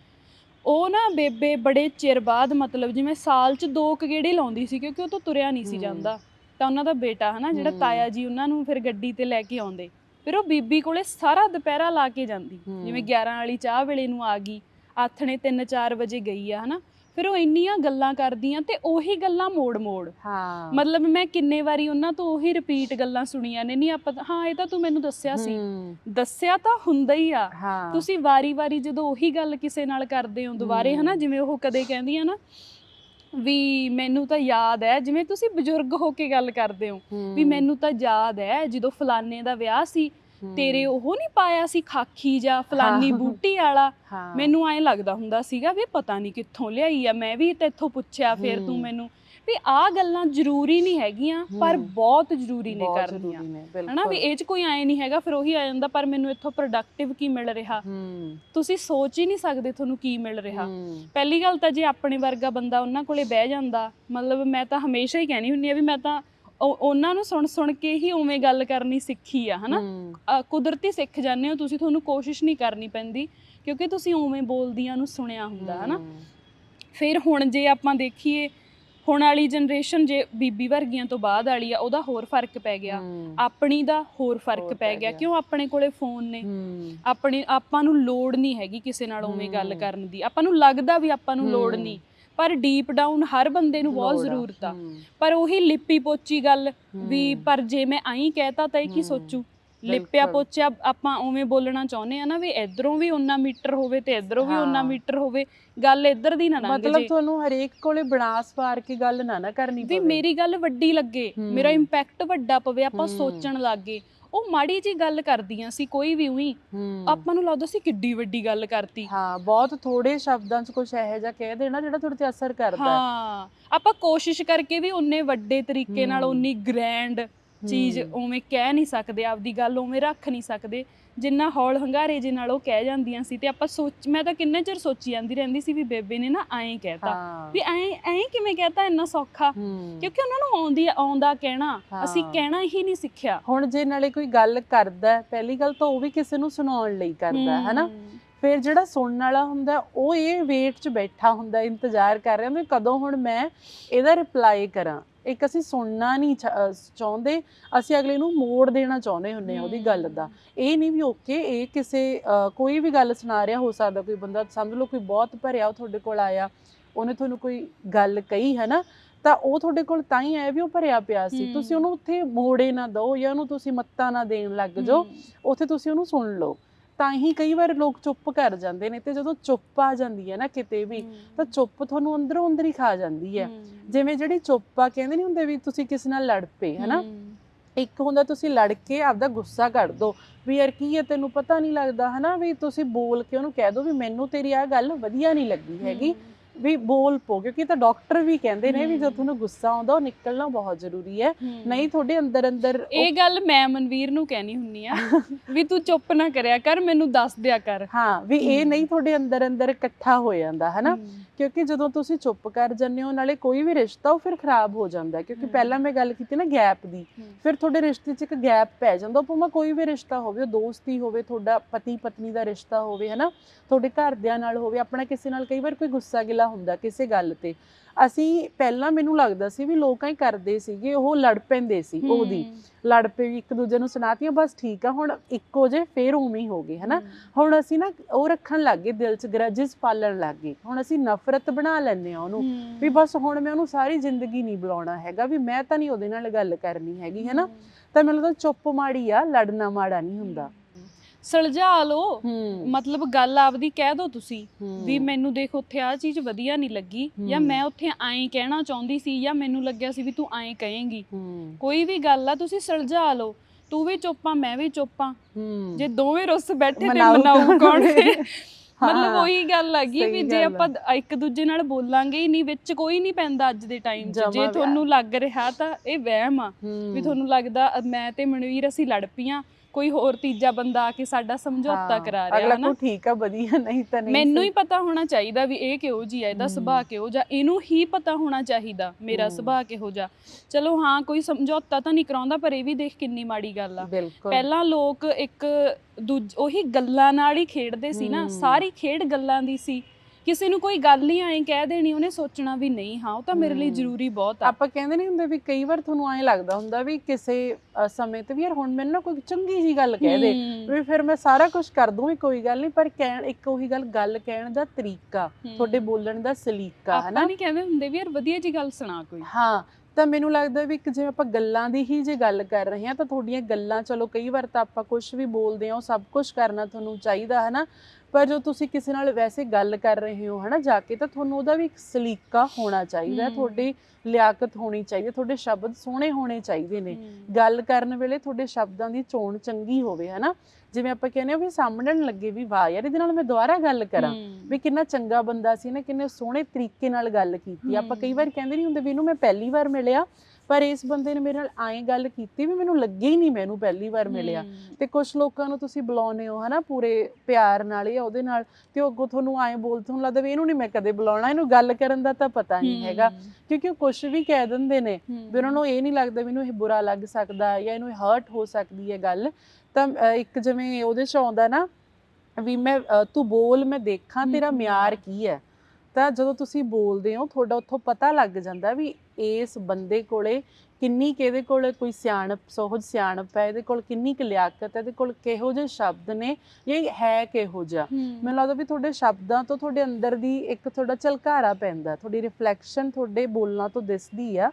ਉਹ ਨਾ ਬੇਬੇ ਬੜੇ ਚਿਰ ਬਾਅਦ ਮਤਲਬ ਜਿਵੇਂ ਸਾਲ 'ਚ ਦੋ ਕੁ ਗੇੜੇ ਲਾਉਂਦੀ ਸੀ ਕਿਉਂਕਿ ਉਹ ਤੋਂ ਤੁਰਿਆ ਨਹੀਂ ਸੀ। ਜਾਂਦਾ। ਤਾਂ ਉਹਨਾਂ ਦਾ ਬੇਟਾ ਹਨਾ ਜਿਹੜਾ। ਤਾਇਆ ਜੀ ਉਹਨਾਂ ਨੂੰ ਫਿਰ ਗੱਡੀ ਤੇ ਲੈ ਕੇ ਆਉਂਦੇ। ਫਿਰ ਉਹ ਬੀਬੀ ਕੋਲੇ ਸਾਰਾ ਦੁਪਹਿਰਾ ਲਾ ਕੇ ਜਾਂਦੀ। ਜਿਵੇਂ 11 ਵਾਲੀ ਚਾਹ ਵੇਲੇ ਨੂੰ ਆ ਗਈ ਆਥਣੇ 3-4 ਵਜੇ ਗਈ ਆ ਹਨਾ? ਫਿਰ ਉਹ ਇੰਨੀਆਂ ਗੱਲਾਂ ਕਰਦੀਆਂ ਤੇ ਉਹੀ ਗੱਲਾਂ ਮੋੜ-ਮੋੜ। ਹਾਂ। ਮਤਲਬ ਮੈਂ ਕਿੰਨੇ ਵਾਰੀ ਉਹਨਾਂ ਤੋਂ ਉਹੀ ਰਿਪੀਟ ਗੱਲਾਂ ਸੁਣੀਆਂ ਨੇ ਨਹੀਂ ਆਪਾਂ ਹਾਂ ਇਹ ਤਾਂ ਤੂੰ ਮੈਨੂੰ ਦੱਸਿਆ ਸੀ। ਦੱਸਿਆ ਤਾਂ ਹੁੰਦਾ ਹੀ ਆ। ਤੁਸੀਂ ਵਾਰੀ-ਵਾਰੀ ਜਦੋਂ ਉਹੀ ਗੱਲ ਕਿਸੇ ਨਾਲ ਕਰਦੇ ਹੋ ਦੁਬਾਰੇ ਹਨਾ। ਜਿਵੇਂ ਉਹ ਕਦੇ ਕਹਿੰਦੀਆਂ ਨਾ ਵੀ ਮੈਨੂੰ ਤਾਂ ਯਾਦ ਹੈ ਜਿਵੇਂ ਤੁਸੀਂ ਬਜ਼ੁਰਗ ਹੋ ਕੇ ਗੱਲ ਕਰਦੇ ਹੋ ਵੀ ਮੈਨੂੰ ਤਾਂ ਯਾਦ ਹੈ ਜਦੋਂ ਫਲਾਣੇ ਦਾ ਵਿਆਹ ਸੀ ਤੇਰੇ ਉਹ ਨਹੀਂ ਪਾਇਆ ਸੀ ਖਾਕੀ ਜਾਂ ਫਲਾਨੀ। ਬੂਟੀ ਵਾਲਾ ਮੈਨੂੰ ਐਂ ਲੱਗਦਾ ਹੁੰਦਾ ਸੀਗਾ ਵੀ ਪਤਾ ਨਹੀਂ ਕਿੱਥੋਂ ਲਿਆਈ ਆ ਮੈਂ ਵੀ ਤੇਥੋਂ ਪੁੱਛਿਆ ਫਿਰ ਤੂੰ। ਮੈਨੂੰ ਵੀ ਆਹ ਗੱਲਾਂ ਜ਼ਰੂਰੀ ਨਹੀਂ ਹੈਗੀਆਂ ਪਰ। ਬਹੁਤ ਜ਼ਰੂਰੀ ਨੇ ਬਹੁਤ ਕਰਨੀਆਂ। ਹਨਾ ਵੀ ਇਹ ਚ ਕੋਈ ਐ ਨਹੀਂ ਹੈਗਾ ਫਿਰ ਉਹੀ ਆ ਜਾਂਦਾ ਪਰ ਮੈਨੂੰ ਇੱਥੋਂ ਪ੍ਰੋਡਕਟਿਵ ਕੀ ਮਿਲ ਰਿਹਾ? ਹੂੰ। ਤੁਸੀਂ ਸੋਚ ਹੀ ਨਹੀਂ ਸਕਦੇ ਤੁਹਾਨੂੰ ਕੀ ਮਿਲ ਰਿਹਾ। ਹੂੰ, ਪਹਿਲੀ ਗੱਲ ਤਾਂ ਜੇ ਆਪਣੇ ਵਰਗਾ ਬੰਦਾ ਉਹਨਾਂ ਕੋਲੇ ਬਹਿ ਜਾਂਦਾ ਮਤਲਬ ਮੈਂ ਤਾਂ ਹਮੇਸ਼ਾ ਹੀ ਕਹਿਣੀ ਹੁੰਨੀ ਆ ਵੀ ਮੈਂ ਤਾਂ ਉਹ- ਉਹਨਾਂ ਨੂੰ ਸੁਣ ਸੁਣ ਕੇ ਹੀ ਉਵੇਂ ਗੱਲ ਕਰਨੀ ਸਿੱਖੀ ਆ ਹਨਾ? ਹੂੰ, ਅ, ਕੁਦਰਤੀ ਸਿੱਖ ਜਾਂਦੇ ਹੋ ਤੁਸੀਂ ਤੁਹਾਨੂੰ ਕੋਸ਼ਿਸ਼ ਨਹੀਂ ਕਰਨੀ ਪੈਂਦੀ ਕਿਉਂਕਿ ਤੁਸੀਂ ਉਵੇਂ ਬੋਲਦੀਆਂ ਨੂੰ ਸੁਣਿਆ ਹੁੰਦਾ ਹਨਾ? ਹੂੰ, ਫਿਰ ਹੁਣ ਜੇ ਆਪਾਂ ਦੇਖੀਏ ਹੁਣ ਵਾਲੀ ਜਨਰੇਸ਼ਨ ਜੇ ਬੀਬੀ ਵਰਗੀਆਂ ਤੋਂ ਬਾਅਦ ਵਾਲੀ ਆ ਉਹਦਾ ਹੋਰ ਫ਼ਰਕ ਪੈ ਗਿਆ। ਆਪਣੀ ਦਾ ਹੋਰ ਫ਼ਰਕ ਪੈ ਗਿਆ। ਕਿਉਂ ਆਪਣੇ ਕੋਲੇ ਫੋਨ ਨੇ? ਆਪਣੀ ਆਪਾਂ ਨੂੰ ਲੋੜ ਨਹੀਂ ਹੈਗੀ ਕਿਸੇ ਨਾਲ ਉਵੇਂ ਗੱਲ। ਕਰਨ ਦੀ। ਆਪਾਂ ਨੂੰ ਲੱਗਦਾ ਵੀ ਆਪਾਂ ਨੂੰ ਲੋੜ। ਨਹੀਂ। ਪਰ ਡੀਪ ਡਾਊਨ ਹਰ ਬੰਦੇ ਨੂੰ ਬਹੁਤ ਜ਼ਰੂਰਤ ਆ। ਪਰ ਉਹੀ ਲਿਪੀ ਪੋਚੀ ਗੱਲ ਵੀ ਪਰ ਜੇ ਮੈਂ ਆਈ ਕਹਿਤਾ ਤਾਂ ਇਹ ਕੀ ਸੋਚੂ? ਲਿਪਿਆ। ਪੋਚਿਆ ਆਪਾਂ ਉਵੇਂ ਬੋਲਣਾ ਚਾਹੁੰਦੇ ਆ ਨਾ ਵੀ ਇਧਰੋਂ ਵੀ ਉਨਾ ਮੀਟਰ ਹੋਵੇ ਤੇ ਇਧਰੋਂ ਵੀ ਉਨਾ ਹਾਂ। ਮੀਟਰ ਹੋਵੇ ਗੱਲ ਇੱਧਰ ਦੀ ਨਾ ਲੰਘ ਮਤਲਬ ਤੁਹਾਨੂੰ ਹਰੇਕ ਕੋਲੇ ਬਣਾ ਸਵਾਰ ਕੇ ਗੱਲ ਨਾ ਨਾ ਕਰਨੀ ਵੀ ਪਵੇ ਮੇਰੀ ਗੱਲ ਵੱਡੀ ਲੱਗੇ ਮੇਰਾ। ਇੰਪੈਕਟ ਵੱਡਾ ਪਵੇ ਆਪਾਂ। ਸੋਚਣ ਲੱਗੇ ਉਹ ਮਾੜੀ ਜੀ ਗੱਲ ਕਰਦੀਆਂ ਸੀ ਕੋਈ ਵੀ ਉਹੀ ਆਪਾਂ ਨੂੰ ਲੱਗਦਾ ਸੀ ਕਿੱਡੀ ਵੱਡੀ ਗੱਲ ਕਰਤੀ ਹਾਂ ਬਹੁਤ ਥੋੜੇ ਸ਼ਬਦਾਂ 'ਚ ਕੁਝ ਇਹੋ ਜਿਹਾ ਕਹਿ ਦੇਣਾ ਜਿਹੜਾ ਤੁਹਾਡੇ ਤੇ ਅਸਰ ਕਰਦਾ ਹੈ। ਆਪਾਂ ਕੋਸ਼ਿਸ਼ ਕਰਕੇ ਵੀ ਉਨੇ ਵੱਡੇ ਤਰੀਕੇ ਨਾਲ। ਉਨੀ ਗ੍ਰੈਂਡ ਚੀਜ਼ ਉਵੇਂ ਕਹਿ ਨਹੀਂ ਸਕਦੇ ਆਪਦੀ ਗੱਲ ਉਵੇਂ ਰੱਖ ਨਹੀਂ ਸਕਦੇ ਜਿੰਨਾ ਹੌਲ ਹੰਗਾਰੇ ਜੇ ਨਾਲ ਉਹ ਕਹਿ ਜਾਂਦੀਆਂ ਸੀ ਤੇ ਆਪਾਂ ਸੋਚ ਮੈਂ ਤਾਂ ਕਿੰਨੇ ਚਿਰ ਸੋਚੀ ਜਾਂਦੀ ਰਹਿੰਦੀ ਸੀ ਵੀ ਬੇਬੇ ਨੇ ਨਾ ਐਂ ਕਹਿਤਾ ਵੀ ਐਂ ਐਂ ਕਿਵੇਂ ਕਹਿਤਾ ਇੰਨਾ ਸੌਖਾ। ਕਿਉਂਕਿ ਉਹਨਾਂ ਨੂੰ ਆਉਂਦੀ ਆਉਂਦਾ ਕਹਿਣਾ ਅਸੀਂ। ਕਹਿਣਾ ਹੀ ਨਹੀਂ ਸਿੱਖਿਆ। ਹੁਣ ਜੇ ਨਾਲੇ ਕੋਈ ਗੱਲ ਕਰਦਾ ਪਹਿਲੀ ਗੱਲ ਤਾਂ ਉਹ ਵੀ ਕਿਸੇ ਨੂੰ ਸੁਣਾਉਣ ਲਈ ਕਰਦਾ ਹਨਾ? ਫਿਰ ਜਿਹੜਾ ਸੁਣਨ ਵਾਲਾ ਹੁੰਦਾ ਉਹ ਇਹ ਵੇਟ 'ਚ ਬੈਠਾ ਹੁੰਦਾ ਇੰਤਜ਼ਾਰ ਕਰ ਰਿਹਾ ਵੀ ਕਦੋਂ ਹੁਣ ਮੈਂ ਇਹਦਾ ਰਿਪਲਾਈ ਕਰਾਂ? ਇੱਕ ਅਸੀਂ ਸੁਣਨਾ ਨਹੀਂ ਚਾਹੁੰਦੇ ਅਸੀਂ ਅਗਲੇ ਨੂੰ ਮੋੜ ਦੇਣਾ ਚਾਹੁੰਦੇ ਹੁੰਨੇ ਆ ਉਹਦੀ ਗੱਲ ਦਾ। ਇਹ ਨਹੀਂ ਵੀ ਓਕੇ ਇਹ ਕਿਸੇ ਕੋਈ ਵੀ ਗੱਲ ਸੁਣਾ ਰਿਹਾ ਹੋ ਸਕਦਾ ਕੋਈ ਬੰਦਾ ਸਮਝ ਲਓ ਕੋਈ ਬਹੁਤ ਭਰਿਆ ਉਹ ਤੁਹਾਡੇ ਕੋਲ ਆਇਆ ਉਹਨੇ ਤੁਹਾਨੂੰ ਕੋਈ ਗੱਲ ਕਹੀ ਹੈ ਨਾ ਤਾਂ ਉਹ ਤੁਹਾਡੇ ਕੋਲ ਤਾਂ ਹੀ ਆਇਆ ਵੀ ਉਹ ਭਰਿਆ ਪਿਆ ਸੀ। ਤੁਸੀਂ ਉਹਨੂੰ ਉੱਥੇ ਮੋੜੇ ਨਾ ਦਿਓ ਜਾਂ ਉਹਨੂੰ ਤੁਸੀਂ ਮੱਤਾ ਨਾ ਦੇਣ ਲੱਗ ਜਾਓ ਉੱਥੇ ਤੁਸੀਂ ਉਹਨੂੰ ਸੁਣ ਲਓ। ਤਾਂ ਹੀ ਕਈ ਵਾਰ ਲੋਕ ਚੁੱਪ ਕਰ ਜਾਂਦੇ ਨੇ ਤੇ ਜਦੋਂ ਚੁੱਪ ਆ ਜਾਂਦੀ ਹੈ ਨਾ ਕਿਤੇ ਵੀ ਤਾਂ ਚੁੱਪ ਤੁਹਾਨੂੰ ਅੰਦਰੋਂ ਅੰਦਰ ਹੀ ਖਾ ਜਾਂਦੀ ਹੈ। ਜਿਵੇਂ ਜਿਹੜੀ ਚੁੱਪ ਆ ਕਹਿੰਦੇ ਨਹੀਂ ਹੁੰਦੇ ਵੀ ਤੁਸੀਂ ਕਿਸੇ ਨਾਲ ਲੜ ਪਏ ਹਨਾ? ਇੱਕ ਹੁੰਦਾ ਤੁਸੀਂ ਲੜ ਕੇ ਆਪਦਾ ਗੁੱਸਾ ਕੱਢ ਦੋ ਵੀ ਯਾਰ ਕੀ ਹੈ ਤੈਨੂੰ ਪਤਾ ਨਹੀਂ ਲੱਗਦਾ ਹਨਾ? ਵੀ ਤੁਸੀਂ ਬੋਲ ਕੇ ਉਹਨੂੰ ਕਹਿ ਦੋ ਵੀ ਮੈਨੂੰ ਤੇਰੀ ਆ ਗੱਲ ਵਧੀਆ ਨਹੀਂ ਲੱਗੀ ਹੈਗੀ। ਵੀ ਬੋਲ ਪੋ ਕਿਉਂਕਿ ਤਾਂ ਡਾਕਟਰ ਵੀ ਕਹਿੰਦੇ ਨੇ ਵੀ ਜਦੋਂ। ਤੁਹਾਨੂੰ ਗੁੱਸਾ ਆਉਂਦਾ ਉਹ ਨਿਕਲਣਾ ਬਹੁਤ ਜ਼ਰੂਰੀ ਹੈ। ਨਹੀਂ ਤੁਹਾਡੇ ਅੰਦਰ ਅੰਦਰ ਇਹ ਗੱਲ ਮੈਂ ਮਨਵੀਰ ਨੂੰ ਕਹਿਣੀ ਹੁੰਨੀ ਆ ਵੀ ਤੂੰ ਚੁੱਪ ਨਾ ਕਰਿਆ ਕਰ ਮੈਨੂੰ ਦੱਸ ਦਿਆ ਕਰ ਹਾਂ ਵੀ ਇਹ। ਨਹੀਂ ਤੁਹਾਡੇ ਅੰਦਰ ਅੰਦਰ ਇਕੱਠਾ ਹੋ ਜਾਂਦਾ ਹਨਾ ਕਿਉਂਕਿ ਜਦੋਂ ਤੁਸੀਂ ਚੁੱਪ ਕਰ ਜਾਂਦੇ ਹੋ ਨਾਲੇ ਕੋਈ ਵੀ ਰਿਸ਼ਤਾ ਉਹ ਫਿਰ ਖਰਾਬ ਹੋ ਜਾਂਦਾ ਕਿਉਂਕਿ। ਪਹਿਲਾਂ ਮੈਂ ਗੱਲ ਕੀਤੀ ਨਾ ਗੈਪ ਦੀ ਫਿਰ ਤੁਹਾਡੇ ਰਿਸ਼ਤੇ 'ਚ ਇੱਕ ਗੈਪ ਪੈ ਜਾਂਦਾ ਉਹ ਭਾਵੇਂ ਕੋਈ ਵੀ ਰਿਸ਼ਤਾ ਹੋਵੇ ਉਹ ਦੋਸਤੀ ਹੋਵੇ ਤੁਹਾਡਾ ਪਤੀ ਪਤਨੀ ਦਾ ਰਿਸ਼ਤਾ ਹੋਵੇ ਹਨਾ ਤੁਹਾਡੇ ਘਰਦਿਆਂ ਨਾਲ ਹੋਵੇ ਆਪਣਾ ਕਿਸੇ ਨਾਲ ਕਈ ਵਾਰ ਕੋਈ ਗੁੱਸਾ ਗਿਲਾ ਹੁੰਦਾ ਕਿਸੇ ਗੱਲ ਤੇ। ਅਸੀਂ ਪਹਿਲਾਂ ਮੈਨੂੰ ਲੱਗਦਾ ਸੀ ਵੀ ਲੋਕਾਂ ਹੀ ਕਰਦੇ ਸੀਗੇ ਉਹ ਲੜ ਪੈਂਦੇ ਸੀ ਉਹਦੀ। ਲੜ ਪਏ ਇੱਕ ਦੂਜੇ ਨੂੰ ਸੁਣਾਤੀਆਂ ਬਸ ਠੀਕ ਆ ਹੁਣ ਇੱਕੋ ਜੇ ਫੇਰ ਉਵੇਂ ਹੀ ਹੋ ਗਏ ਹਨਾ। ਹੁਣ ਅਸੀਂ ਨਾ ਉਹ ਰੱਖਣ ਲੱਗ ਗਏ ਦਿਲ 'ਚ ਗਰਜਸ ਪਾਲਣ ਲੱਗ ਗਏ। ਹੁਣ ਅਸੀਂ ਨਫ਼ਰਤ ਬਣਾ ਲੈਂਦੇ ਆ ਉਹਨੂੰ ਵੀ ਬਸ ਹੁਣ ਮੈਂ ਉਹਨੂੰ ਸਾਰੀ ਜ਼ਿੰਦਗੀ ਨਹੀਂ ਬੁਲਾਉਣਾ ਹੈਗਾ ਵੀ ਮੈਂ ਤਾਂ ਨਹੀਂ ਉਹਦੇ ਨਾਲ ਗੱਲ ਕਰਨੀ ਹੈਗੀ ਹੈ। ਨਾ ਤਾਂ ਮੈਨੂੰ ਲੱਗਦਾ ਚੁੱਪ ਮਾੜੀ ਆ ਲੜਨਾ ਮਾੜਾ ਨਹੀਂ ਹੁੰਦਾ। ਸੁਲਝਾ ਲਓ। ਹੂੰ। ਮਤਲਬ ਗੱਲ ਆਪਦੀ ਕਹਿ ਦੋ ਤੁਸੀਂ ਵੀ ਮੈਨੂੰ ਦੇਖ ਉੱਥੇ ਆ ਚੀਜ਼ ਵਧੀਆ ਨਹੀਂ ਲੱਗੀ ਜਾਂ। ਮੈਂ ਉੱਥੇ ਐਂ ਕਹਿਣਾ ਚਾਹੁੰਦੀ ਸੀ ਜਾਂ ਮੈਨੂੰ ਲੱਗਿਆ ਸੀ ਵੀ ਤੂੰ ਐਂ ਕਹੇਂਗੀ। ਕੋਈ ਵੀ ਗੱਲ ਆ ਤੁਸੀਂ ਸੁਲਝਾ ਲਓ। ਤੂੰ ਵੀ ਚੁੱਪ ਆ ਮੈਂ ਵੀ ਚੁੱਪ ਆ। ਜੇ ਦੋਵੇਂ ਰੁੱਸ ਬੈਠੇ ਤੇ ਮਨਾਉ ਕੌਣ? ਮਤਲਬ ਉਹੀ ਗੱਲ ਹੈਗੀ ਸਹੀ ਵੀ ਜੇ ਆ। ਆਪਾਂ ਇੱਕ ਦੂਜੇ ਨਾਲ ਬੋਲਾਂਗੇ ਹੀ ਨਹੀਂ ਵਿੱਚ ਕੋਈ ਨਹੀਂ ਪੈਂਦਾ ਅੱਜ ਦੇ ਟਾਈਮ 'ਚ। ਜੇ ਆ। ਤੁਹਾਨੂੰ ਲੱਗ ਰਿਹਾ ਤਾਂ ਇਹ ਵਹਿਮ ਆ ਵੀ। ਤੁਹਾਨੂੰ ਲੱਗਦਾ ਮੈਂ ਤੇ ਮਨਵੀਰ ਅਸੀਂ ਲੜ ਪਈਆਂ। ਕੋਈ ਹੋਰ ਤੀਜਾ ਬੰਦਾ ਆ ਕੇ ਸਾਡਾ ਸਮਝੌਤਾ ਹਾਂ, ਕਰਾ ਅਗਲਾ ਰਿਹਾ ਹਨਾ ਕੋ ਠੀਕ ਆ ਵਧੀਆ ਨਹੀਂ ਤਾਂ ਨਹੀਂ ਮੈਨੂੰ। ਹੀ ਪਤਾ ਹੋਣਾ ਚਾਹੀਦਾ ਵੀ ਇਹ ਕਿਹੋ ਜੀ ਇਹਦਾ ਹਮ। ਸੁਭਾਅ ਕਿਹੋ ਜਿਹਾ ਇਹਨੂੰ ਹੀ ਪਤਾ ਹੋਣਾ ਚਾਹੀਦਾ ਮੇਰਾ। ਸੁਭਾਅ ਕਿਹੋ ਜਿਹਾ ਚਲੋ ਹਾਂ ਕੋਈ ਸਮਝੌਤਾ ਤਾਂ ਨਹੀਂ ਕਰਾਉਂਦਾ ਪਰ ਇਹ ਵੀ ਦੇਖ ਕਿੰਨੀ ਮਾੜੀ ਗੱਲ ਆ ਪਹਿਲਾਂ ਲੋਕ ਇੱਕ ਦੂਜ ਉਹੀ ਗੱਲਾਂ ਨਾਲ ਹੀ ਖੇਡਦੇ ਸੀ ਨਾ। ਸਾਰੀ ਖੇਡ ਗੱਲਾਂ ਦੀ ਸੀ ਕਿਸੇ ਨੂੰ ਕੋਈ ਗੱਲ ਹੀ ਐਂ ਕਹਿ ਦੇਣੀ ਉਹਨੇ ਸੋਚਣਾ ਵੀ ਨਹੀਂ ਹਾਂ ਉਹ ਤਾਂ ਮੇਰੇ ਲਈ। ਜ਼ਰੂਰੀ ਬਹੁਤ ਆ। ਆਪਾਂ ਕਹਿੰਦੇ ਨਹੀਂ ਹੁੰਦੇ ਵੀ ਕਈ ਵਾਰ ਤੁਹਾਨੂੰ ਐਂ ਲੱਗਦਾ ਹੁੰਦਾ ਵੀ ਕਿਸੇ ਸਮੇਂ ਤੇ ਵੀ ਯਾਰ ਹੁਣ ਮੈਨੂੰ ਨਾ ਕੋਈ ਚੰਗੀ ਜੀ ਗੱਲ ਕਹਿ ਦੇ ਵੀ ਫਿਰ ਮੈਂ ਸਾਰਾ ਕੁਝ ਕਰ ਦੂੰ ਵੀ ਕੋਈ ਗੱਲ ਨਹੀਂ ਪਰ ਕਹਿਣ ਇੱਕ ਉਹੀ ਗੱਲ ਗੱਲ ਕਹਿਣ ਦਾ ਤਰੀਕਾ। ਤੁਹਾਡੇ ਬੋਲਣ ਦਾ ਸਲੀਕਾ ਹੈ ਆਪਾਂ ਨਾ ਨਹੀਂ ਕਹਿੰਦੇ ਹੁੰਦੇ ਵੀ ਯਾਰ ਵਧੀਆ ਜੀ ਗੱਲ ਸੁਣਾ ਕੋਈ। ਹਾਂ ਤਾਂ ਮੈਨੂੰ ਲੱਗਦਾ ਵੀ ਜਿਵੇਂ ਆਪਾਂ ਗੱਲਾਂ ਦੀ ਹੀ ਜੇ ਗੱਲ ਕਰ ਰਹੇ ਹਾਂ ਤਾਂ ਤੁਹਾਡੀਆਂ ਗੱਲਾਂ ਚਲੋ ਕਈ ਵਾਰ ਤਾਂ ਆਪਾਂ ਕੁਝ ਵੀ ਬੋਲਦੇ ਹਾਂ ਉਹ ਸਭ ਕੁਝ ਕਰਨਾ ਤੁਹਾਨੂੰ ਚਾਹੀਦਾ ਹੈ ਨਾ ਪਰ ਜੋ ਤੁਸੀਂ ਕਿਸੇ ਨਾਲ ਵੈਸੇ ਗੱਲ ਕਰ ਰਹੇ ਹੋ ਹਨਾ ਜਾ ਕੇ ਤਾਂ ਤੁਹਾਨੂੰ ਉਹਦਾ ਵੀ ਇੱਕ ਸਲੀਕਾ ਹੋਣਾ ਚਾਹੀਦਾ। ਤੁਹਾਡੀ ਲਿਆਕਤ ਹੋਣੀ ਚਾਹੀਦੀ ਤੁਹਾਡੇ ਸ਼ਬਦ ਸੋਹਣੇ ਹੋਣੇ ਚਾਹੀਦੇ ਨੇ। ਗੱਲ ਕਰਨ ਵੇਲੇ ਤੁਹਾਡੇ ਸ਼ਬਦਾਂ ਦੀ ਚੋਣ ਚੰਗੀ ਹੋਵੇ ਹਨਾ। ਜਿਵੇਂ ਆਪਾਂ ਕਹਿੰਦੇ ਹਾਂ ਵੀ ਸਾਹਮਣੇ ਨੂੰ ਲੱਗੇ ਵੀ ਵਾਹ ਯਾਰ ਇਹਦੇ ਨਾਲ ਮੈਂ ਦੁਬਾਰਾ ਗੱਲ ਕਰਾਂ। ਵੀ ਕਿੰਨਾ ਚੰਗਾ ਬੰਦਾ ਸੀ ਨਾ ਕਿੰਨੇ ਸੋਹਣੇ ਤਰੀਕੇ ਨਾਲ ਗੱਲ ਕੀਤੀ। ਆਪਾਂ ਕਈ। ਵਾਰ ਕਹਿੰਦੇ ਨਹੀਂ ਹੁੰਦੇ ਵੀ ਇਹਨੂੰ ਮੈਂ ਪਹਿਲੀ ਵਾਰ ਮਿਲਿਆ ਪਰ ਇਸ ਬੰਦੇ ਨੇ ਮੇਰੇ ਨਾਲ ਐਂ ਗੱਲ ਕੀਤੀ ਵੀ ਮੈਨੂੰ ਲੱਗੇ ਹੀ ਨਹੀਂ ਮੈਨੂੰ ਪਹਿਲੀ ਵਾਰ ਮਿਲਿਆ। ਤੇ ਕੁਝ ਲੋਕਾਂ ਨੂੰ ਤੁਸੀਂ ਬੁਲਾਉਂਦੇ ਹੋ ਹਨਾ ਪੂਰੇ ਪਿਆਰ ਨਾਲ ਜਾਂ ਉਹਦੇ ਨਾਲ ਤੇ ਉਹ ਅੱਗੋਂ ਤੁਹਾਨੂੰ ਐਂ ਬੋਲ ਤੁਹਾਨੂੰ ਲੱਗਦਾ ਵੀ ਇਹਨੂੰ ਨਹੀਂ ਮੈਂ ਕਦੇ ਬੁਲਾਉਣਾ ਇਹਨੂੰ ਗੱਲ ਕਰਨ ਦਾ ਤਾਂ ਪਤਾ ਨਹੀਂ ਹੈਗਾ। ਕਿਉਂਕਿ ਉਹ ਕੁਝ ਵੀ ਕਹਿ ਦਿੰਦੇ ਨੇ ਵੀ ਉਹਨਾਂ ਨੂੰ ਇਹ ਨਹੀਂ ਲੱਗਦਾ ਇਹਨੂੰ ਇਹ ਬੁਰਾ ਲੱਗ ਸਕਦਾ ਜਾਂ ਇਹਨੂੰ ਹਰਟ ਹੋ ਸਕਦੀ ਹੈ ਗੱਲ। ਤਾਂ ਇੱਕ ਜਿਵੇਂ ਉਹਦੇ ਚ ਆਉਂਦਾ ਨਾ ਵੀ ਮੈਂ ਤੂੰ ਬੋਲ ਮੈਂ ਦੇਖਾਂ ਤੇਰਾ। ਮਿਆਰ ਕੀ ਹੈ। ਤਾਂ ਜਦੋਂ ਤੁਸੀਂ ਬੋਲਦੇ ਹੋ ਤੁਹਾਡਾ ਉੱਥੋਂ ਪਤਾ ਲੱਗ ਜਾਂਦਾ ਵੀ ਇਸ ਬੰਦੇ ਕੋਲੇ ਕਿੰਨੀ ਕੁ ਇਹਦੇ ਕੋਲੇ ਕੋਈ ਸਿਆਣਪ ਸੋਹਜ ਸਿਆਣਪ ਹੈ ਇਹਦੇ ਕੋਲ ਕਿੰਨੀ ਕੁ ਲਿਆਕਤ ਹੈ ਇਹਦੇ ਕੋਲ ਕਿਹੋ ਜਿਹੇ ਸ਼ਬਦ ਨੇ ਇਹ ਹੈ ਕਿਹੋ ਜਿਹਾ ਮੈਨੂੰ ਲੱਗਦਾ ਵੀ ਤੁਹਾਡੇ ਸ਼ਬਦਾਂ ਤੋਂ ਤੁਹਾਡੇ ਅੰਦਰ ਦੀ ਇੱਕ ਤੁਹਾਡਾ ਝਲਕਾਰਾ ਪੈਂਦਾ ਤੁਹਾਡੀ ਰਿਫਲੈਕਸ਼ਨ ਤੁਹਾਡੇ ਬੋਲਣਾ ਤੋਂ ਦਿਸਦੀ ਆ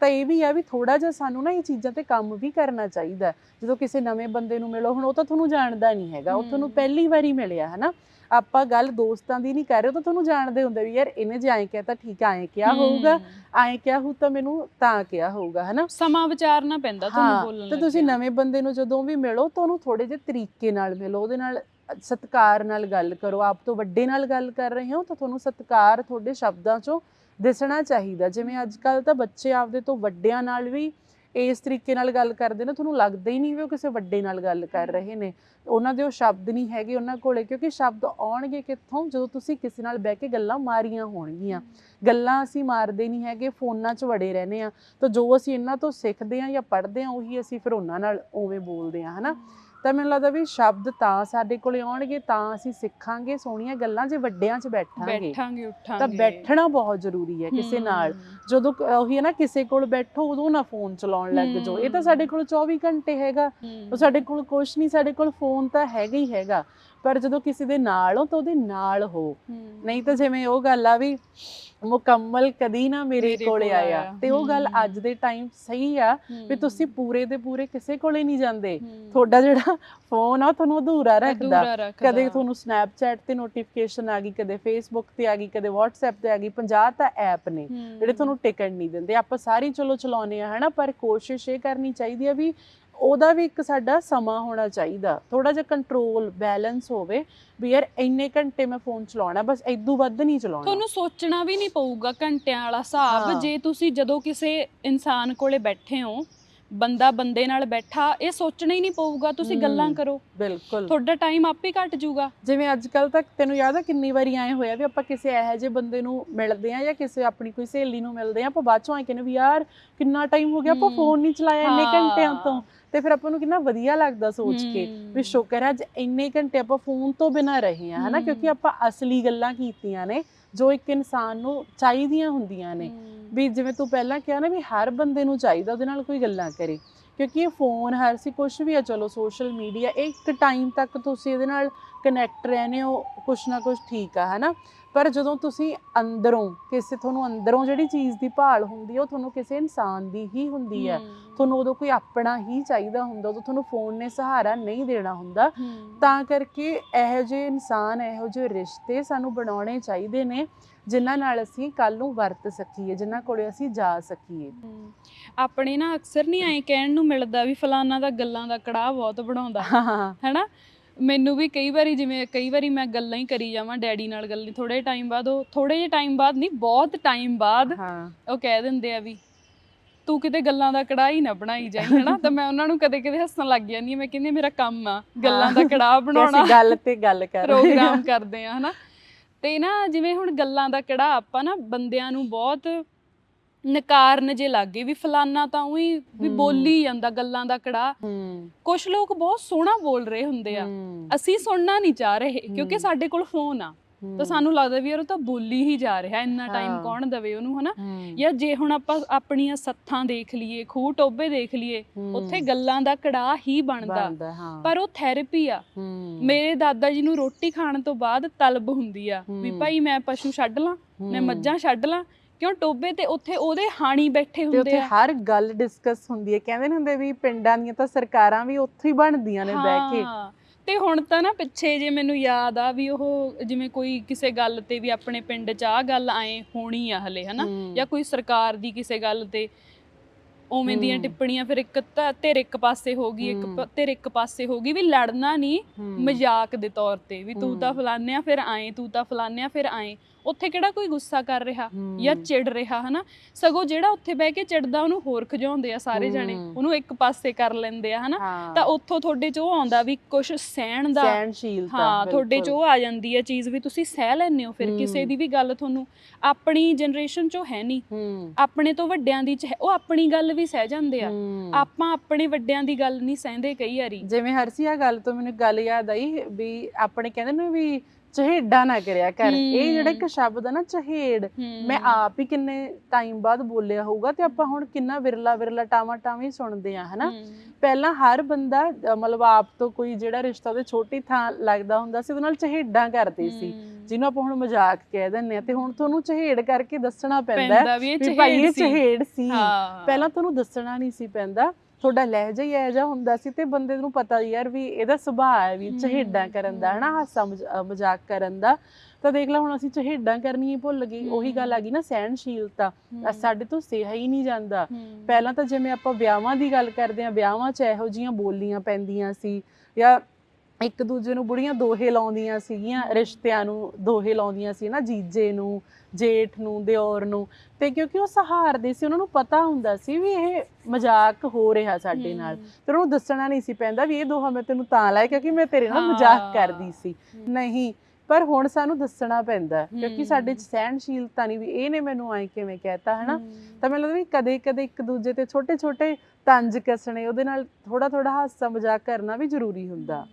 ਤਾਂ ਇਹ ਵੀ ਆ ਵੀ ਥੋੜਾ ਜਿਹਾ ਸਾਨੂੰ ਨਾ ਇਹ ਚੀਜ਼ਾਂ ਤੇ ਕੰਮ ਵੀ ਕਰਨਾ ਚਾਹੀਦਾ ਹੈ। ਜਦੋਂ ਕਿਸੇ ਨਵੇਂ ਬੰਦੇ ਨੂੰ ਮਿਲੋ ਹੁਣ ਉਹ ਤਾਂ ਤੁਹਾਨੂੰ ਜਾਣਦਾ ਨਹੀਂ ਹੈਗਾ ਉਹ ਤੁਹਾਨੂੰ। ਪਹਿਲੀ ਵਾਰੀ ਮਿਲਿਆ ਹਨਾ ਆਪਾਂ ਗੱਲ ਦੋਸਤਾਂ ਦੀ ਨਹੀਂ ਕਰ ਰਹੇ ਤਾਂ ਤੁਹਾਨੂੰ ਜਾਣਦੇ ਹੁੰਦੇ ਵੀ ਯਾਰ ਇਹਨੇ ਜੇ ਐਂ ਕਿਹਾ ਤਾਂ ਠੀਕ ਐਂ ਕਿਹਾ ਹੋਊਗਾ ਐਂ ਕਿਹਾ ਹੋ ਤਾਂ ਮੈਨੂੰ ਤਾਂ ਕਿਹਾ ਹੋਊਗਾ ਹਨਾ ਸਮਾਂ ਵਿਚਾਰਨਾ ਪੈਂਦਾ ਤੁਹਾਨੂੰ ਬੋਲਣ ਤੇ ਤੁਸੀਂ। ਨਵੇਂ ਬੰਦੇ ਨੂੰ ਜਦੋਂ ਵੀ ਮਿਲੋ ਤਾਂ ਉਹਨੂੰ ਥੋੜੇ ਜਿਹੇ ਤਰੀਕੇ ਨਾਲ ਮਿਲੋ ਉਹਦੇ ਨਾਲ ਸਤਿਕਾਰ ਨਾਲ ਗੱਲ ਕਰੋ ਆਪ ਤੋਂ ਵੱਡੇ ਨਾਲ ਗੱਲ ਕਰ ਰਹੇ ਹੋ ਤਾਂ ਤੁਹਾਨੂੰ ਸਤਿਕਾਰ ਤੁਹਾਡੇ ਸ਼ਬਦਾਂ 'ਚੋਂ ਦਿਸਣਾ ਚਾਹੀਦਾ ਜਿਵੇਂ ਅੱਜ ਕੱਲ ਤਾਂ ਬੱਚੇ ਆਪਦੇ ਤੋਂ ਵੱਡਿਆਂ ਨਾਲ ਵੀ ਇਸ ਤਰੀਕੇ ਨਾਲ ਗੱਲ ਕਰਦੇ ਨੇ ਤੁਹਾਨੂੰ ਲੱਗਦਾ ਹੀ ਨਹੀਂ ਵੀ ਉਹ ਕਿਸੇ ਵੱਡੇ ਨਾਲ ਗੱਲ ਕਰ ਰਹੇ ਨੇ। ਉਹਨਾਂ ਦੇ ਉਹ ਸ਼ਬਦ ਨਹੀਂ ਹੈਗੇ ਉਹਨਾਂ ਕੋਲੇ ਕਿਉਂਕਿ ਸ਼ਬਦ ਆਉਣਗੇ ਕਿੱਥੋਂ? ਜਦੋਂ ਤੁਸੀਂ ਕਿਸੇ ਨਾਲ ਬਹਿ ਕੇ ਗੱਲਾਂ ਮਾਰੀਆਂ ਹੋਣਗੀਆਂ। ਗੱਲਾਂ ਅਸੀਂ ਮਾਰਦੇ ਨਹੀਂ ਹੈਗੇ ਫੋਨਾਂ 'ਚ ਵੜੇ ਰਹਿੰਦੇ ਆ ਤਾਂ ਜੋ ਅਸੀਂ ਇਹਨਾਂ ਤੋਂ ਸਿੱਖਦੇ ਆ ਜਾਂ ਪੜ੍ਹਦੇ ਆ ਉਹੀ ਅਸੀਂ ਫਿਰ ਉਹਨਾਂ ਨਾਲ ਉਵੇਂ ਬੋਲਦੇ ਆ ਹਨਾ? ਤਾਂ ਮੈਨੂੰ ਲੱਗਦਾ ਵੀ ਸ਼ਬਦ ਤਾਂ ਸਾਡੇ ਕੋਲੇ ਆਉਣਗੇ ਤਾਂ ਅਸੀਂ ਸਿੱਖਾਂਗੇ ਸੋਹਣੀਆਂ ਗੱਲਾਂ ਜੇ ਵੱਡਿਆਂ 'ਚ ਬੈਠਾਂਗੇ। ਬੈਠਾਂਗੇ ਉੱਠਾਂਗੇ। ਤਾਂ ਬੈਠਣਾ ਬਹੁਤ ਜ਼ਰੂਰੀ ਹੈ ਕਿਸੇ ਨਾਲ। ਜਦੋਂ ਉਹੀ ਹੈ ਨਾ ਕਿਸੇ ਕੋਲ ਬੈਠੋ ਉਦੋਂ ਨਾ ਫੋਨ ਚਲਾਉਣ ਲੱਗ ਜਾਓ। ਇਹ ਤਾਂ ਸਾਡੇ ਕੋਲ 24 ਘੰਟੇ ਹੈਗਾ। ਉਹ ਸਾਡੇ ਕੋਲ ਕੁਛ ਨਹੀਂ ਸਾਡੇ ਕੋਲ ਫੋਨ ਤਾਂ ਹੈਗਾ ਹੀ ਹੈਗਾ। ਪਰ ਜਦੋਂ ਕਿਸੇ ਦੇ ਨਾਲ ਹੋ ਤਾਂ ਉਹਦੇ ਨਾਲ ਹੋ। ਨਹੀਂ ਤਾਂ ਜਿਵੇਂ ਉਹ ਗੱਲ ਆ ਵੀ ਮੁਕੰਮਲ ਕਦੀ ਨਾ ਮੇਰੇ ਕੋਲੇ ਆਇਆ। ਤੇ ਉਹ ਗੱਲ। ਅੱਜ ਦੇ ਟਾਈਮ ਸਹੀ ਆ ਵੀ ਤੁਸੀਂ ਪੂਰੇ ਦੇ ਪੂਰੇ ਕਿਸੇ ਕੋਲੇ ਨਹੀਂ ਜਾਂਦੇ। ਤੁਹਾਡਾ ਜਿਹੜਾ ਫੋਨ ਆ ਤੁਹਾਨੂੰ ਅਧੂਰਾ ਰੱਖਦਾ। ਕਦੇ ਤੁਹਾਨੂੰ ਸਨੈਪਚੈਟ ਤੇ ਨੋਟੀਫਿਕੇਸ਼ਨ ਆ ਗਈ ਕਦੇ ਫੇਸਬੁੱਕ ਤੇ ਆ ਗਈ ਕਦੇ WhatsApp ਤੇ ਆ ਗਈ। 50 ਤਾਂ ਐਪ ਨੇ ਜਿਹੜੇ ਤੁਹਾਨੂੰ ਟਿਕਣ ਨਹੀਂ ਦਿੰਦੇ। ਆਪਾਂ ਸਾਰੀ ਚਲੋ ਚਲਾਉਨੇ ਆ ਹਨਾ? ਪਰ ਕੋਸ਼ਿਸ਼ ਇਹ ਕਰਨੀ ਚਾਹੀਦੀ ਆ ਵੀ ਉਹਦਾ ਵੀ ਇੱਕ ਸਾਡਾ ਸਮਾਂ ਹੋਣਾ ਚਾਹੀਦਾ ਥੋੜਾ ਜਿਹਾ ਕੰਟਰੋਲ ਬੈਲੈਂਸ ਹੋਵੇ ਵੀ ਯਾਰ ਇੰਨੇ ਘੰਟੇ ਮੈਂ ਫੋਨ ਚਲਾਉਣਾ ਬਸ ਇਦੋਂ ਵੱਧ ਨਹੀਂ ਚਲਾਉਣਾ ਤੁਹਾਨੂੰ ਸੋਚਣਾ ਵੀ ਨਹੀਂ ਪਊਗਾ ਘੰਟਿਆਂ ਵਾਲਾ ਹਿਸਾਬ। ਜੇ ਤੁਸੀਂ ਜਦੋਂ ਕਿਸੇ ਇਨਸਾਨ ਕੋਲੇ ਬੈਠੇ ਹੋ ਬੰਦਾ ਬੰਦੇ ਨਾਲ ਬੈਠਾ ਇਹ ਸੋਚਣਾ ਹੀ ਨਹੀਂ ਪਊਗਾ ਤੁਸੀਂ। ਗੱਲਾਂ ਕਰੋ ਬਿਲਕੁਲ ਤੁਹਾਡਾ ਟਾਈਮ ਆਪੇ ਘਟ ਜਾਊਗਾ ਜਿਵੇਂ ਅੱਜ ਕੱਲ ਤੱਕ ਤੈਨੂੰ ਯਾਦ ਆ ਕਿੰਨੀ ਵਾਰੀ ਆਏ ਹੋਇਆ ਵੀ ਆਪਾਂ ਕਿਸੇ ਇਹੋ ਜਿਹੇ ਬੰਦੇ ਨੂੰ ਮਿਲਦੇ ਆ ਜਾਂ ਕਿਸੇ ਆਪਣੀ ਕੋਈ ਸਹੇਲੀ ਨੂੰ ਮਿਲਦੇ ਆ ਆਪਾਂ ਬਾਅਦ ਚੋਂ ਆਏ ਕਹਿੰਦੇ ਵੀ ਯਾਰ ਕਿੰਨਾ ਟਾਈਮ ਹੋ ਗਿਆ ਆਪਾਂ। ਫੋਨ ਨਹੀਂ ਚਲਾਇਆ ਇੰਨੇ। ਘੰਟਿਆਂ ਤੋਂ ਤੇ ਫਿਰ ਆਪਾਂ ਨੂੰ ਕਿੰਨਾ ਵਧੀਆ ਲੱਗਦਾ ਸੋਚ ਕੇ ਵੀ ਸ਼ੁਕਰ ਹੈ ਅੱਜ ਇੰਨੇ ਘੰਟੇ ਆਪਾਂ ਫੋਨ ਤੋਂ ਬਿਨਾ ਰਹੇ ਆ ਹਨਾ। ਕਿਉਂਕਿ ਆਪਾਂ ਅਸਲੀ ਗੱਲਾਂ ਕੀਤੀਆਂ ਨੇ ਜੋ ਇੱਕ ਇਨਸਾਨ ਨੂੰ ਚਾਹੀਦੀਆਂ ਹੁੰਦੀਆਂ ਨੇ। ਵੀ ਜਿਵੇਂ ਤੂੰ ਪਹਿਲਾਂ ਕਿਹਾ ਨਾ ਵੀ ਹਰ ਬੰਦੇ ਨੂੰ ਚਾਹੀਦਾ ਉਹਦੇ ਨਾਲ ਕੋਈ ਗੱਲਾਂ ਕਰੇ। ਕਿਉਂਕਿ ਇਹ ਫੋਨ ਹਰ ਸੀ ਕੁਝ ਵੀ ਆ ਚਲੋ ਸੋਸ਼ਲ ਮੀਡੀਆ ਇੱਕ ਟਾਈਮ ਤੱਕ ਤੁਸੀਂ ਇਹਦੇ ਨਾਲ ਕਨੈਕਟ ਰਹਿੰਦੇ ਹੋ ਕੁਛ ਨਾ ਕੁਛ ਠੀਕ ਆ ਹਨਾ? ਪਰ ਜਦੋਂ ਤੁਸੀਂ ਅੰਦਰੋਂ ਕਿਸੇ ਤੁਹਾਨੂੰ ਅੰਦਰੋਂ ਜਿਹੜੀ ਚੀਜ਼ ਦੀ ਭਾਲ ਹੁੰਦੀ ਹੈ ਉਹ ਤੁਹਾਨੂੰ ਕਿਸੇ ਇਨਸਾਨ ਦੀ ਹੀ ਹੁੰਦੀ ਹੈ। ਤੁਹਾਨੂੰ ਉਦੋਂ ਕੋਈ ਆਪਣਾ ਹੀ ਚਾਹੀਦਾ ਹੁੰਦਾ ਉਦੋਂ ਤੁਹਾਨੂੰ ਫੋਨ ਨੇ ਸਹਾਰਾ ਨਹੀਂ ਦੇਣਾ ਹੁੰਦਾ। ਤਾਂ ਕਰਕੇ ਇਹੋ ਜਿਹੇ ਇਨਸਾਨ ਇਹੋ ਜਿਹੇ ਰਿਸ਼ਤੇ ਸਾਨੂੰ ਬਣਾਉਣੇ ਚਾਹੀਦੇ ਨੇ ਜਿਨ੍ਹਾਂ ਨਾਲ ਅਸੀਂ ਕੱਲ ਨੂੰ ਵਰਤ ਸਕੀਏ ਜਿਨ੍ਹਾਂ ਕੋਲੇ ਅਸੀਂ ਜਾ ਸਕੀਏ। ਆਪਣੇ ਨਾ ਅਕਸਰ ਨਹੀਂ ਐਂ ਕਹਿਣ ਨੂੰ ਮਿਲਦਾ ਵੀ ਫਲਾਨਾ ਦਾ ਗੱਲਾਂ ਦਾ ਕੜਾਹ ਬਹੁਤ ਬਣਾਉਂਦਾ। ਹਾਂ। ਹੈਨਾ? ਮੈਨੂੰ ਵੀ ਕਈ ਵਾਰੀ ਜਿਵੇਂ ਕਈ ਵਾਰੀ ਮੈਂ ਗੱਲਾਂ ਹੀ ਕਰੀ ਜਾਵਾਂ ਡੈਡੀ ਨਾਲ ਗੱਲਾਂ ਥੋੜੇ ਟਾਈਮ ਬਾਅਦ ਉਹ ਥੋੜੇ ਜਿਹੇ ਟਾਈਮ ਬਾਅਦ ਨਹੀਂ ਬਹੁਤ ਟਾਈਮ ਬਾਅਦ ਹਾਂ। ਉਹ ਕਹਿ ਦਿੰਦੇ ਆ ਵੀ ਤੂੰ ਕਿਤੇ ਗੱਲਾਂ ਦਾ ਕੜਾਹ ਹੀ ਨਾ ਬਣਾਈ ਜਾਈਂ ਹਨਾ? ਤਾਂ ਮੈਂ ਉਹਨਾਂ ਨੂੰ ਕਦੇ ਕਦੇ ਹੱਸਣ ਲੱਗ ਜਾਂਦੀ ਹਾਂ ਮੈਂ ਕਹਿੰਦੀ ਹਾਂ, ਮੇਰਾ ਕੰਮ ਆ ਗੱਲਾਂ ਦਾ ਕੜਾਹ ਬਣਾਉਣਾ ਅਸੀਂ ਗੱਲ ਤੇ ਗੱਲ ਕਰ ਰਹੇ ਹਾਂ। ਪ੍ਰੋਗਰਾਮ ਕਰਦੇ ਆ ਹਨਾ? ਤੇ ਨਾ ਜਿਵੇਂ ਹੁਣ ਗੱਲਾਂ ਦਾ ਕੜਾਹ ਆਪਾਂ ਨਾ ਬੰਦਿਆਂ ਨੂੰ ਬਹੁਤ ਨਕਾਰਨ ਜੇ ਲੱਗੇ ਵੀ ਫਲਾਨਾ ਤਾਂ ਉਹੀ ਵੀ। ਬੋਲੀ ਜਾਂਦਾ ਗੱਲਾਂ ਦਾ ਕੜਾਹ ਹੂੰ। ਕੁਝ ਲੋਕ ਬਹੁਤ ਸੋਹਣਾ ਬੋਲ ਰਹੇ ਹੁੰਦੇ ਆ। ਅਸੀਂ ਸੁਣਨਾ ਨਹੀਂ ਚਾਹ ਰਹੇ ਕਿਉਂਕਿ। ਸਾਡੇ ਕੋਲ ਫੋਨ ਆ। ਤਾਂ ਸਾਨੂੰ ਲੱਗਦਾ ਵੀ ਯਾਰ ਉਹ ਤਾਂ ਬੋਲੀ ਹੀ ਜਾ ਰਿਹਾ ਇੰਨਾ ਟਾਈਮ। ਕੌਣ ਦਵੇ ਉਹਨੂੰ ਹਨਾ? ਜਾਂ ਜੇ ਹੁਣ ਆਪਾਂ ਆਪਣੀਆਂ ਸੱਥਾਂ ਦੇਖ ਲਈਏ ਖੂਹ ਟੋਬੇ ਦੇਖ ਲਈਏ ਉੱਥੇ ਗੱਲਾਂ ਦਾ ਕੜਾ ਹੀ ਬਣਦਾ। ਪਰ ਉਹ ਥੈਰੇਪੀ ਆ। ਮੇਰੇ ਦਾਦਾ ਜੀ ਨੂੰ ਰੋਟੀ ਖਾਣ ਤੋਂ ਬਾਅਦ ਤਲਬ ਹੁੰਦੀ ਆ ਵੀ। ਭਾਈ ਮੈਂ ਪਸ਼ੂ ਛੱਡ ਲਾਂ ਮੈਂ। ਮੱਝਾਂ ਛੱਡ ਲਾਂ ਕਿਉਂ ਟੋਬੇ ਤੇ ਉੱਥੇ ਉਹਦੇ ਹਾਣੀ ਬੈਠੇ ਤੇ ਹੁੰਦੇ ਉੱਥੇ ਆ? ਹਰ ਗੱਲ ਡਿਸਕਸ ਹੁੰਦੀ ਹੈ। ਕਹਿੰਦੇ ਨੇ ਹੁੰਦੇ ਵੀ ਪਿੰਡਾਂ ਦੀਆਂ ਤਾਂ ਸਰਕਾਰਾਂ ਵੀ ਉੱਥੇ ਹੀ ਬਣਦੀਆਂ ਨੇ ਬਹਿ ਕੇ। ਹਾਂ ਤੇ ਹੁਣ ਤਾਂ ਨਾ ਪਿੱਛੇ ਜੇ ਮੈਨੂੰ ਯਾਦ ਆ ਵੀ ਉਹ ਜਿਵੇਂ ਕੋਈ ਕਿਸੇ ਗੱਲ ਤੇ ਵੀ ਆਪਣੇ ਪਿੰਡ 'ਚ ਆ ਗੱਲ ਆਏ ਹੋਣੀ ਆ ਹਲੇ ਹਨਾ? ਜਾਂ ਕੋਈ ਸਰਕਾਰ ਦੀ ਕਿਸੇ ਗੱਲ ਤੇ ਉਵੇਂ ਦੀਆਂ। ਟਿੱਪਣੀਆਂ ਫਿਰ ਇੱਕ ਤਾਂ ਧਿਰ ਇੱਕ ਪਾਸੇ ਹੋ ਗਈ ਇੱਕ ਧਿਰ ਇੱਕ ਪਾਸੇ ਹੋ ਗਈ ਵੀ ਲੜਨਾ ਨਹੀਂ ਮਜ਼ਾਕ ਦੇ ਤੌਰ ਤੇ ਵੀ ਤੂੰ ਤਾਂ ਹੂੰ। ਫਲਾਨਿਆ ਫਿਰ ਆਏ ਤੂੰ ਤਾਂ ਫਲਾਨਿਆ ਫਿਰ ਆਏ। ਉੱਥੇ ਕਿਹੜਾ ਕੋਈ ਗੁੱਸਾ ਕਰ ਰਿਹਾ ਜਾਂ ਚਿੜ ਰਿਹਾ ਹਨਾ? ਸਗੋਂ ਜਿਹੜਾ ਉੱਥੇ ਬਹਿ ਕੇ ਚਿੜਦਾ ਉਹਨੂੰ ਹੋਰ ਖਜਾਉਂਦੇ ਆ ਸਾਰੇ ਜਣੇ। ਉਹਨੂੰ ਇੱਕ ਪਾਸੇ ਕਰ ਲੈਂਦੇ ਆ ਹਨਾ? ਤਾਂ ਉੱਥੋਂ ਤੁਹਾਡੇ ਚ ਉਹ ਆਉਂਦਾ ਵੀ ਕੁਝ ਸਹਿਣ ਦਾ ਸਹਿਣਸ਼ੀਲਤਾ ਹਾਂ ਤੁਹਾਡੇ ਚ। ਉਹ ਆ ਜਾਂਦੀ ਹੈ ਚੀਜ਼ ਵੀ ਤੁਸੀਂ ਸਹਿ ਲੈਂਦੇ ਹੋ ਫਿਰ ਕਿਸੇ। ਦੀ ਵੀ ਗੱਲ ਤੁਹਾਨੂੰ। ਆਪਣੀ ਜਨਰੇਸ਼ਨ ਚੋਂ ਹੈ ਨਹੀਂ। ਆਪਣੇ ਤੋਂ ਵੱਡਿਆਂ ਦੀ ਉਹ ਆਪਣੀ ਗੱਲ ਵੀ ਸਹਿ ਜਾਂਦੇ ਆ। ਆਪਾਂ ਆਪਣੇ ਵੱਡਿਆਂ ਦੀ ਗੱਲ ਨਹੀਂ ਸਹਿੰਦੇ ਕਈ ਵਾਰੀ। ਜਿਵੇਂ ਹਰਸੀ ਆ ਗੱਲ ਤੋਂ ਮੈਨੂੰ ਗੱਲ ਯਾਦ ਆਈ ਵੀ ਆਪਣੇ ਕਹਿੰਦੇ ਨੇ ਵੀ ਚਹੇਡਾ ਨਾ ਕਰਿਆ ਕਰ। ਇਹ ਜਿਹੜਾ ਇੱਕ ਸ਼ਬਦ ਆ ਨਾ ਚਹੇੜ ਮੈਂ ਆਪ ਹੀ ਕਿੰਨੇ ਟਾਈਮ ਬਾਅਦ ਬੋਲਿਆ ਹੋਊਗਾ ਤੇ ਆਪਾਂ ਹੁਣ ਕਿੰਨਾ ਵਿਰਲਾ ਵਿਰਲਾ ਟਾਵਾ ਟਾਵੇਂ ਸੁਣਦੇ ਆ ਹਨਾ? ਪਹਿਲਾਂ ਹਰ ਬੰਦਾ ਮਤਲਬ ਆਪ ਤੋਂ ਕੋਈ ਜਿਹੜਾ ਰਿਸ਼ਤਾ ਉਹਦੇ ਛੋਟੀ ਥਾਂ ਲੱਗਦਾ ਹੁੰਦਾ ਸੀ ਉਹਦੇ ਨਾਲ ਚਹੇਡਾਂ ਕਰਦੇ ਸੀ। ਜਿਹਨੂੰ ਆਪਾਂ ਹੁਣ ਮਜ਼ਾਕ ਕਹਿ ਦਿੰਦੇ ਆ ਤੇ ਹੁਣ ਤੁਹਾਨੂੰ ਚਹੇੜ ਕਰਕੇ ਦੱਸਣਾ ਪੈਂਦਾ ਹੈ ਵੀ ਭਾਈ ਇਹ ਚਹੇੜ ਸੀ। ਚਹੇੜ ਹਾਂ। ਪਹਿਲਾਂ ਤੁਹਾਨੂੰ ਦੱਸਣਾ ਨਹੀਂ ਸੀ ਪੈਂਦਾ। ਤੁਹਾਡਾ ਲਹਿਜਾ ਹੀ ਇਹੋ ਜਿਹਾ ਹੁੰਦਾ ਸੀ ਤੇ ਬੰਦੇ ਨੂੰ ਪਤਾ ਯਾਰ ਵੀ ਇਹਦਾ ਸੁਭਾਅ ਹੈ ਵੀ ਚਹੇਡਾਂ ਕਰਨ ਦਾ ਹਨਾ ਹਾਸਾ ਮਜ਼ਾਕ ਕਰਨ ਦਾ। ਤਾਂ ਦੇਖ ਲੈ ਹੁਣ ਅਸੀਂ ਚਹੇਡਾਂ ਕਰਨੀ ਹੀ ਭੁੱਲ ਗਏ ਉਹੀ ਗੱਲ ਆ ਗਈ ਨਾ ਸਹਿਣਸ਼ੀਲਤਾ। ਸਾਡੇ ਤੋਂ ਸਿਹਾ ਹੀ ਨਹੀਂ ਜਾਂਦਾ। ਪਹਿਲਾਂ ਤਾਂ ਜਿਵੇਂ ਆਪਾਂ ਵਿਆਹਾਂ ਦੀ ਗੱਲ ਕਰਦੇ ਆ ਵਿਆਹਾਂ 'ਚ ਇਹੋ ਜੀਆਂ ਬੋਲੀਆਂ ਪੈਂਦੀਆਂ ਸੀ ਜਾਂ ਇੱਕ ਦੂਜੇ ਨੂੰ ਬੁੜੀਆਂ ਦੋਹੇ ਲਾਉਂਦੀਆਂ ਸੀਗੀਆਂ ਰਿਸ਼ਤਿਆਂ ਨੂੰ ਦੋਹੇ ਲਾਉਂਦੀਆਂ ਸੀ ਨਾ ਜੀਜੇ ਨੂੰ ਜੇਠ ਨੂੰ ਦਿਓਰ ਨੂੰ ਤੇ ਕਿਉਂਕਿ ਉਹ ਸਹਾਰਦੇ ਸੀ ਉਹਨਾਂ ਨੂੰ ਪਤਾ ਹੁੰਦਾ ਸੀ ਵੀ ਇਹ ਮਜ਼ਾਕ ਹੋ ਰਿਹਾ ਸਾਡੇ ਨਾਲ ਤੇ ਉਹਨੂੰ ਦੱਸਣਾ ਨਹੀਂ ਸੀ ਪੈਂਦਾ ਵੀ ਇਹ ਦੋਹਾ ਮੈਂ ਤੈਨੂੰ ਤਾਂ ਲਾਇਆ ਕਿਉਂਕਿ ਮੈਂ ਤੇਰੇ ਨਾਲ। ਮਜ਼ਾਕ ਕਰਦੀ ਸੀ। ਨਹੀਂ ਪਰ ਹੁਣ ਸਾਨੂੰ ਦੱਸਣਾ ਪੈਂਦਾ ਕਿਉਂਕਿ। ਸਾਡੇ 'ਚ ਸਹਿਣਸ਼ੀਲਤਾ ਨਹੀਂ ਵੀ ਇਹਨੇ ਮੈਨੂੰ ਐ ਕਿਵੇਂ ਕਹਿਤਾ ਹਨਾ ਤਾਂ ਮੈਨੂੰ ਲੱਗਦਾ ਵੀ ਕਦੇ ਕਦੇ ਇੱਕ ਦੂਜੇ ਤੇ ਛੋਟੇ ਛੋਟੇ ਤੰਜ ਕੱਸਣੇ ਉਹਦੇ ਨਾਲ ਥੋੜਾ ਥੋੜਾ ਹਾਸਾ ਮਜ਼ਾਕ ਕਰਨਾ ਵੀ ਜ਼ਰੂਰੀ ਹੁੰਦਾ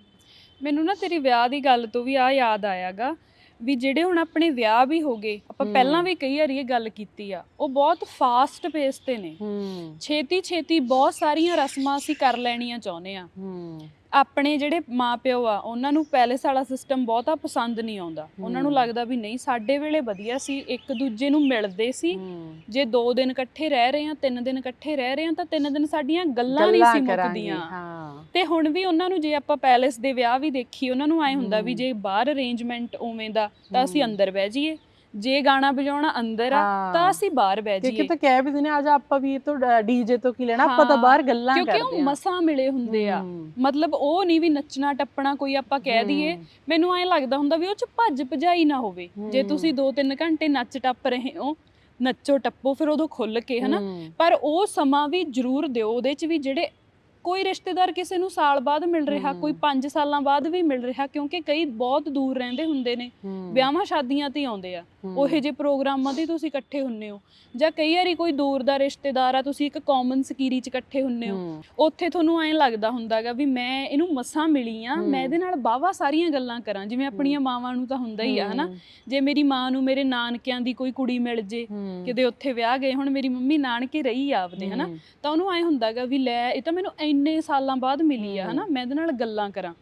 ਮੈਨੂੰ ਨਾ ਤੇਰੀ ਵਿਆਹ ਦੀ ਗੱਲ ਤੋਂ ਵੀ ਆ ਯਾਦ ਆਇਆਗਾ ਵੀ ਜਿਹੜੇ ਹੁਣ ਆਪਣੇ ਵਿਆਹ ਵੀ ਹੋ ਗਏ ਆਪਾਂ। ਪਹਿਲਾਂ ਵੀ ਕਈ ਵਾਰੀ ਇਹ ਗੱਲ ਕੀਤੀ ਆ ਉਹ ਬਹੁਤ ਫਾਸਟ ਪੇਸ ਤੇ ਨੇ। ਹੂੰ। ਛੇਤੀ ਛੇਤੀ ਬਹੁਤ ਸਾਰੀਆਂ ਰਸਮਾਂ ਅਸੀਂ ਕਰ ਲੈਣੀਆਂ ਚਾਹੁੰਦੇ ਆ। ਹੂੰ। ਆਪਣੇ ਜਿਹੜੇ ਮਾਪਿਓ ਆ ਉਹਨਾਂ ਨੂੰ ਪੈਲੇਸ ਵਾਲਾ ਸਿਸਟਮ ਬਹੁਤਾ ਪਸੰਦ ਨਹੀਂ ਆਉਂਦਾ। ਉਹਨਾਂ ਨੂੰ। ਲੱਗਦਾ ਵੀ ਨਹੀਂ ਸਾਡੇ ਵੇਲੇ ਵਧੀਆ ਸੀ ਇੱਕ ਦੂਜੇ ਨੂੰ ਮਿਲਦੇ ਸੀ। ਜੇ 2 ਦਿਨ ਇਕੱਠੇ ਰਹਿ ਰਹੇ ਆ 3 ਦਿਨ ਇਕੱਠੇ ਰਹਿ ਰਹੇ ਆ ਤਾਂ 3 ਦਿਨ ਸਾਡੀਆਂ ਗੱਲਾਂ ਨਹੀਂ ਸੀ ਮੁੱਕਦੀਆਂ। ਹਾਂ। ਤੇ ਹੁਣ ਵੀ ਉਹਨਾਂ ਨੂੰ ਜੇ ਆਪਾਂ ਪੈਲੇਸ ਦੇ ਵਿਆਹ ਵੀ ਦੇਖੀ ਉਹਨਾਂ ਨੂੰ ਐ ਹੁੰਦਾ ਵੀ। ਜੇ ਬਾਹਰ ਅਰੇਂਜਮੈਂਟ ਉਵੇਂ ਦਾ ਤਾਂ ਅਸੀਂ। ਅੰਦਰ ਬਹਿ ਜਾਈਏ। ਜੇ ਗਾਣਾ ਵਜਾਉਣਾ ਅੰਦਰ ਆ। ਤਾਂ ਅਸੀਂ ਬਾਹਰ ਬਹਿ ਜਾਈਏ। ਕਿਤੇ ਕਹਿ ਵੀ ਦਿਨੇ ਅੱਜ ਆਪਾਂ ਵੀ ਇਹ ਤੋਂ ਡੀਜੇ ਤੋਂ ਕੀ ਲੈਣਾ ਆਪਾਂ ਤਾਂ ਬਾਹਰ ਗੱਲਾਂ ਕਰਦੇ ਕਿਉਂਕਿ ਉਹ ਮਸਾਂ ਮਿਲੇ ਹੁੰਦੇ ਆ। ਮਤਲਬ ਉਹ ਨਹੀਂ ਵੀ ਨੱਚਣਾ ਟੱਪਣਾ ਕੋਈ ਆਪਾਂ ਕਹਿ ਦਈਏ। ਮੈਨੂੰ ਐ ਲੱਗਦਾ ਹੁੰਦਾ ਵੀ ਉਹ ਚ ਭੱਜ ਭਜਾਈ ਨਾ ਹੋਵੇ। ਜੇ। ਤੁਸੀਂ 2-3 ਘੰਟੇ ਨੱਚ ਟੱਪ ਰਹੇ ਹੋ ਨੱਚੋ ਟੱਪੋ ਫਿਰ ਉਦੋਂ ਖੁੱਲ ਕੇ ਹਨਾ? ਪਰ ਉਹ ਸਮਾਂ ਵੀ ਜ਼ਰੂਰ ਦਿਓ ਉਹਦੇ ਚ ਵੀ ਜਿਹੜੇ ਕੋਈ ਰਿਸ਼ਤੇਦਾਰ ਕਿਸੇ ਨੂੰ ਸਾਲ ਬਾਅਦ ਮਿਲ ਰਿਹਾ। ਕੋਈ 5 ਸਾਲਾਂ ਬਾਅਦ ਵੀ ਮਿਲ ਰਿਹਾ ਕਿਉਂਕਿ ਕਈ ਬਹੁਤ ਦੂਰ ਰਹਿੰਦੇ ਹੁੰਦੇ ਨੇ ਵਿਆਹਾਂ ਸ਼ਾਦੀਆਂ ਤੇ ਹੀ ਆਉਂਦੇ ਆ ਉਹੇ ਜਿਹੇ ਪ੍ਰੋਗਰਾਮਾਂ ਤੇ ਤੁਸੀਂ ਇਕੱਠੇ ਹੁੰਨੇ ਹੋ। ਜਾਂ ਕਈ ਵਾਰੀ ਕੋਈ ਦੂਰ ਦਾ ਰਿਸ਼ਤੇਦਾਰ ਆ ਤੁਸੀਂ ਇੱਕ ਕਾਮਨ ਸਕੀਰੀ 'ਚ ਇਕੱਠੇ ਹੁੰਨੇ ਹੋ। ਉੱਥੇ ਤੁਹਾਨੂੰ ਐਂ ਲੱਗਦਾ ਹੁੰਦਾਗਾ ਵੀ ਮੈਂ ਇਹਨੂੰ ਮਸਾਂ ਮਿਲੀ ਆ। ਮੈਂ ਇਹਦੇ ਨਾਲ ਬਾਵਾ ਸਾਰੀਆਂ ਗੱਲਾਂ ਕਰਾਂ ਜਿਵੇਂ ਆਪਣੀਆਂ ਮਾਵਾਂ ਨੂੰ ਤਾਂ ਹੁੰਦਾ ਹੀ ਆ ਹਨਾ। ਜੇ ਮੇਰੀ ਮਾਂ ਨੂੰ ਮੇਰੇ ਨਾਨਕਿਆਂ ਦੀ ਕੋਈ ਕੁੜੀ ਮਿਲ ਜੇ ਕਿਤੇ ਉੱਥੇ ਵਿਆਹ ਗਏ ਹੁਣ ਮੇਰੀ ਮੰਮੀ ਨਾਨਕੇ ਰਹੀ ਆ ਆਪਦੇ ਹਨਾ। ਤਾਂ ਉਹਨੂੰ ਐ ਹੁੰਦਾਗਾ ਵੀ ਲੈ ਇਹ ਤਾਂ ਮੈਨੂੰ ਇੰਨੇ ਸਾਲਾਂ ਬਾਅਦ ਮਿਲੀ ਆ। ਹਨਾ। ਮੈਂ ਇਹਦੇ ਨਾਲ ਗੱਲਾਂ ਕਰਾਂ।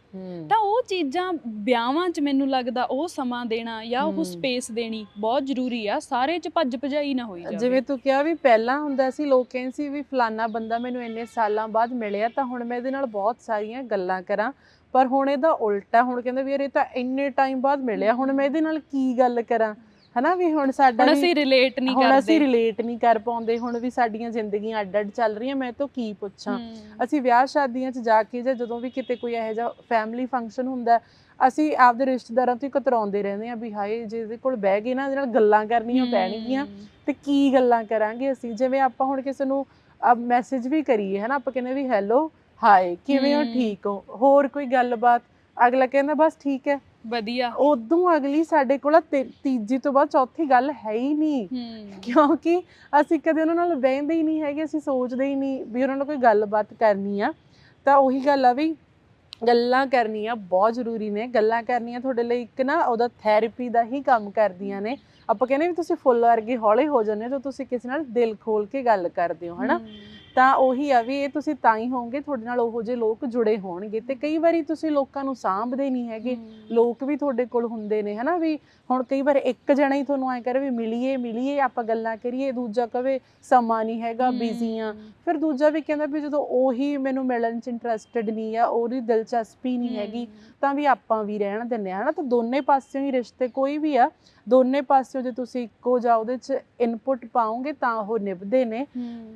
ਤਾਂ ਉਹ ਚੀਜ਼ਾਂ ਵਿਆਹਾਂ 'ਚ ਮੈਨੂੰ ਲੱਗਦਾ ਉਹ ਸਮਾਂ ਦੇਣਾ ਜਾਂ ਉਹ। ਸਪੇਸ ਦੇਣੀ ਬਹੁਤ ਜ਼ਰੂਰੀ ਆ ਸਾਰੇ 'ਚ ਭੱਜ ਭਜਾਈ ਨਾ ਹੋਈ ਜਾਵੇ। ਜਿਵੇਂ ਤੂੰ ਕਿਹਾ ਵੀ ਪਹਿਲਾਂ ਹੁੰਦਾ ਸੀ ਲੋਕ ਕਹਿੰਦੇ ਸੀ ਵੀ ਫਲਾਨਾ ਬੰਦਾ ਮੈਨੂੰ ਇੰਨੇ ਸਾਲਾਂ ਬਾਅਦ ਮਿਲਿਆ ਤਾਂ ਹੁਣ ਮੈਂ ਇਹਦੇ ਨਾਲ ਬਹੁਤ ਸਾਰੀਆਂ ਗੱਲਾਂ ਕਰਾਂ ਪਰ ਹੁਣ ਇਹਦਾ ਉਲਟਾ ਹੁਣ ਕਹਿੰਦੇ ਵੀ ਯਾਰ ਇਹ ਤਾਂ ਇੰਨੇ ਟਾਈਮ ਬਾਅਦ ਮਿਲਿਆ ਹੁਣ ਮੈਂ ਇਹਦੇ ਨਾਲ ਕੀ ਗੱਲ ਕਰਾਂ? ਹਨਾ ਵੀ ਹੁਣ ਸਾਡਾ ਹੁਣ ਅਸੀਂ ਰਿਲੇਟ ਨਹੀਂ ਹੁਣ ਅਸੀਂ ਕਰਦੇ। ਰਿਲੇਟ ਨਹੀਂ ਕਰ ਪਾਉਂਦੇ ਹੁਣ ਵੀ ਸਾਡੀਆਂ ਜ਼ਿੰਦਗੀਆਂ ਅੱਡ-ਅੱਡ ਚੱਲ ਰਹੀਆਂ ਮੈਂ ਤਾਂ ਕੀ ਪੁੱਛਾਂ? ਅਸੀਂ ਵਿਆਹ ਸ਼ਾਦੀਆਂ 'ਚ ਜਾ ਕੇ ਜਾਂ ਜਦੋਂ ਵੀ ਕਿਤੇ ਕੋਈ ਇਹੋ ਜਿਹਾ ਫੈਮਿਲੀ ਫੰਕਸ਼ਨ ਹੁੰਦਾ ਅਸੀਂ ਆਪਦੇ ਰਿਸ਼ਤੇਦਾਰਾਂ ਤੋਂ ਹੀ ਕਤਰਾਉਂਦੇ ਰਹਿੰਦੇ ਆ ਵੀ ਹਾਏ ਜੇ ਇਹਦੇ ਕੋਲ ਬਹਿ ਗਏ ਨਾ ਇਹਦੇ ਨਾਲ ਗੱਲਾਂ ਕਰਨੀਆਂ ਪੈਣਗੀਆਂ ਤੇ ਕੀ ਗੱਲਾਂ ਕਰਾਂਗੇ ਅਸੀਂ? ਜਿਵੇਂ ਆਪਾਂ ਹੁਣ ਕਿਸੇ ਨੂੰ ਮੈਸੇਜ ਵੀ ਕਰੀਏ ਹਨਾ ਆਪਾਂ ਕਹਿੰਦੇ ਵੀ ਹੈਲੋ ਹਾਏ ਕਿਵੇਂ ਹੋ। ਠੀਕ ਹੋ? ਹੋਰ ਕੋਈ ਗੱਲਬਾਤ? ਅਗਲਾ ਕਹਿੰਦਾ ਬਸ ਠੀਕ ਹੈ। ਵਧੀਆ। ਉਦੋਂ ਅਗਲੀ ਸਾਡੇ ਕੋਲ ਤੀਜੀ ਤੋਂ ਬਾਅਦ ਚੌਥੀ ਗੱਲ ਹੈ ਹੀ ਨਹੀਂ। ਕਿਉਂਕਿ ਅਸੀਂ ਕਦੇ ਉਹਨਾਂ ਨਾਲ ਬਹਿੰਦੇ ਹੀ ਨਹੀਂ ਹੈਗੇ ਅਸੀਂ ਸੋਚਦੇ ਹੀ ਨਹੀਂ ਵੀ ਉਹਨਾਂ ਨਾਲ ਕੋਈ ਗੱਲਬਾਤ ਕਰਨੀ ਆ। ਤਾਂ ਉਹੀ ਗੱਲ ਆ ਵੀ ਗੱਲਾਂ ਕਰਨੀਆਂ ਬਹੁਤ ਜ਼ਰੂਰੀ ਨੇ। ਗੱਲਾਂ ਕਰਨੀਆਂ ਤੁਹਾਡੇ ਲਈ ਇੱਕ ਨਾ ਉਹਦਾ ਥੈਰੇਪੀ ਦਾ ਹੀ ਕੰਮ ਕਰਦੀਆਂ ਨੇ। ਆਪਾਂ ਕਹਿੰਦੇ ਵੀ ਤੁਸੀਂ ਫੁੱਲ ਵਰਗੇ ਹੌਲੇ ਹੋ ਜਾਂਦੇ ਹੋ ਜਦੋਂ ਤੁਸੀਂ ਕਿਸੇ ਨਾਲ ਦਿਲ ਖੋਲ ਕੇ ਗੱਲ ਕਰਦੇ ਹੋ, ਹਨਾ? ਤਾਂ ਉਹੀ ਆ ਵੀ ਇਹ ਤੁਸੀਂ ਤਾਂ ਹੀ ਹੋਵੋਗੇ ਤੁਹਾਡੇ ਨਾਲ ਉਹੋ ਜਿਹੇ ਲੋਕ ਜੁੜੇ ਹੋਣਗੇ ਤੇ ਕਈ ਵਾਰੀ ਤੁਸੀਂ ਲੋਕਾਂ ਨੂੰ ਸਾਂਭਦੇ ਨਹੀਂ ਹੈਗੇ। ਲੋਕ ਵੀ ਤੁਹਾਡੇ ਕੋਲ ਹੁੰਦੇ ਨੇ ਹਨਾ ਵੀ ਹੁਣ ਕਈ ਵਾਰ ਇੱਕ ਜਣਾ ਹੀ ਤੁਹਾਨੂੰ ਐ ਕਰੇ ਵੀ ਮਿਲੀਏ ਮਿਲੀਏ ਆਪਾਂ ਗੱਲਾਂ ਕਰੀਏ ਦੂਜਾ ਕਵੇ ਸਮਾਂ ਨਹੀਂ ਹੈਗਾ ਬਿਜ਼ੀ ਆ। ਫਿਰ ਦੂਜਾ ਵੀ ਕਹਿੰਦਾ ਵੀ ਜਦੋਂ ਉਹੀ ਮੈਨੂੰ ਮਿਲਣ ਚ ਇੰਟਰਸਟਿਡ ਨਹੀਂ ਆ ਉਹਦੀ ਦਿਲਚਸਪੀ ਨਹੀਂ ਹੈਗੀ ਤਾਂ ਵੀ ਆਪਾਂ ਵੀ ਰਹਿਣ ਦਿੰਦੇ ਆ ਹਨਾ ਤਾਂ ਦੋਨੇ ਪਾਸਿਓਂ ਹੀ ਰਿਸ਼ਤੇ ਕੋਈ ਵੀ ਆ ਦੋਨੇ ਪਾਸਿਓਂ ਜੇ ਤੁਸੀਂ ਇੱਕੋ ਜਾਂ ਉਹਦੇ ਚ ਇਨਪੁਟ ਪਾਓਗੇ ਤਾਂ ਉਹ ਨਿਭਦੇ ਨੇ।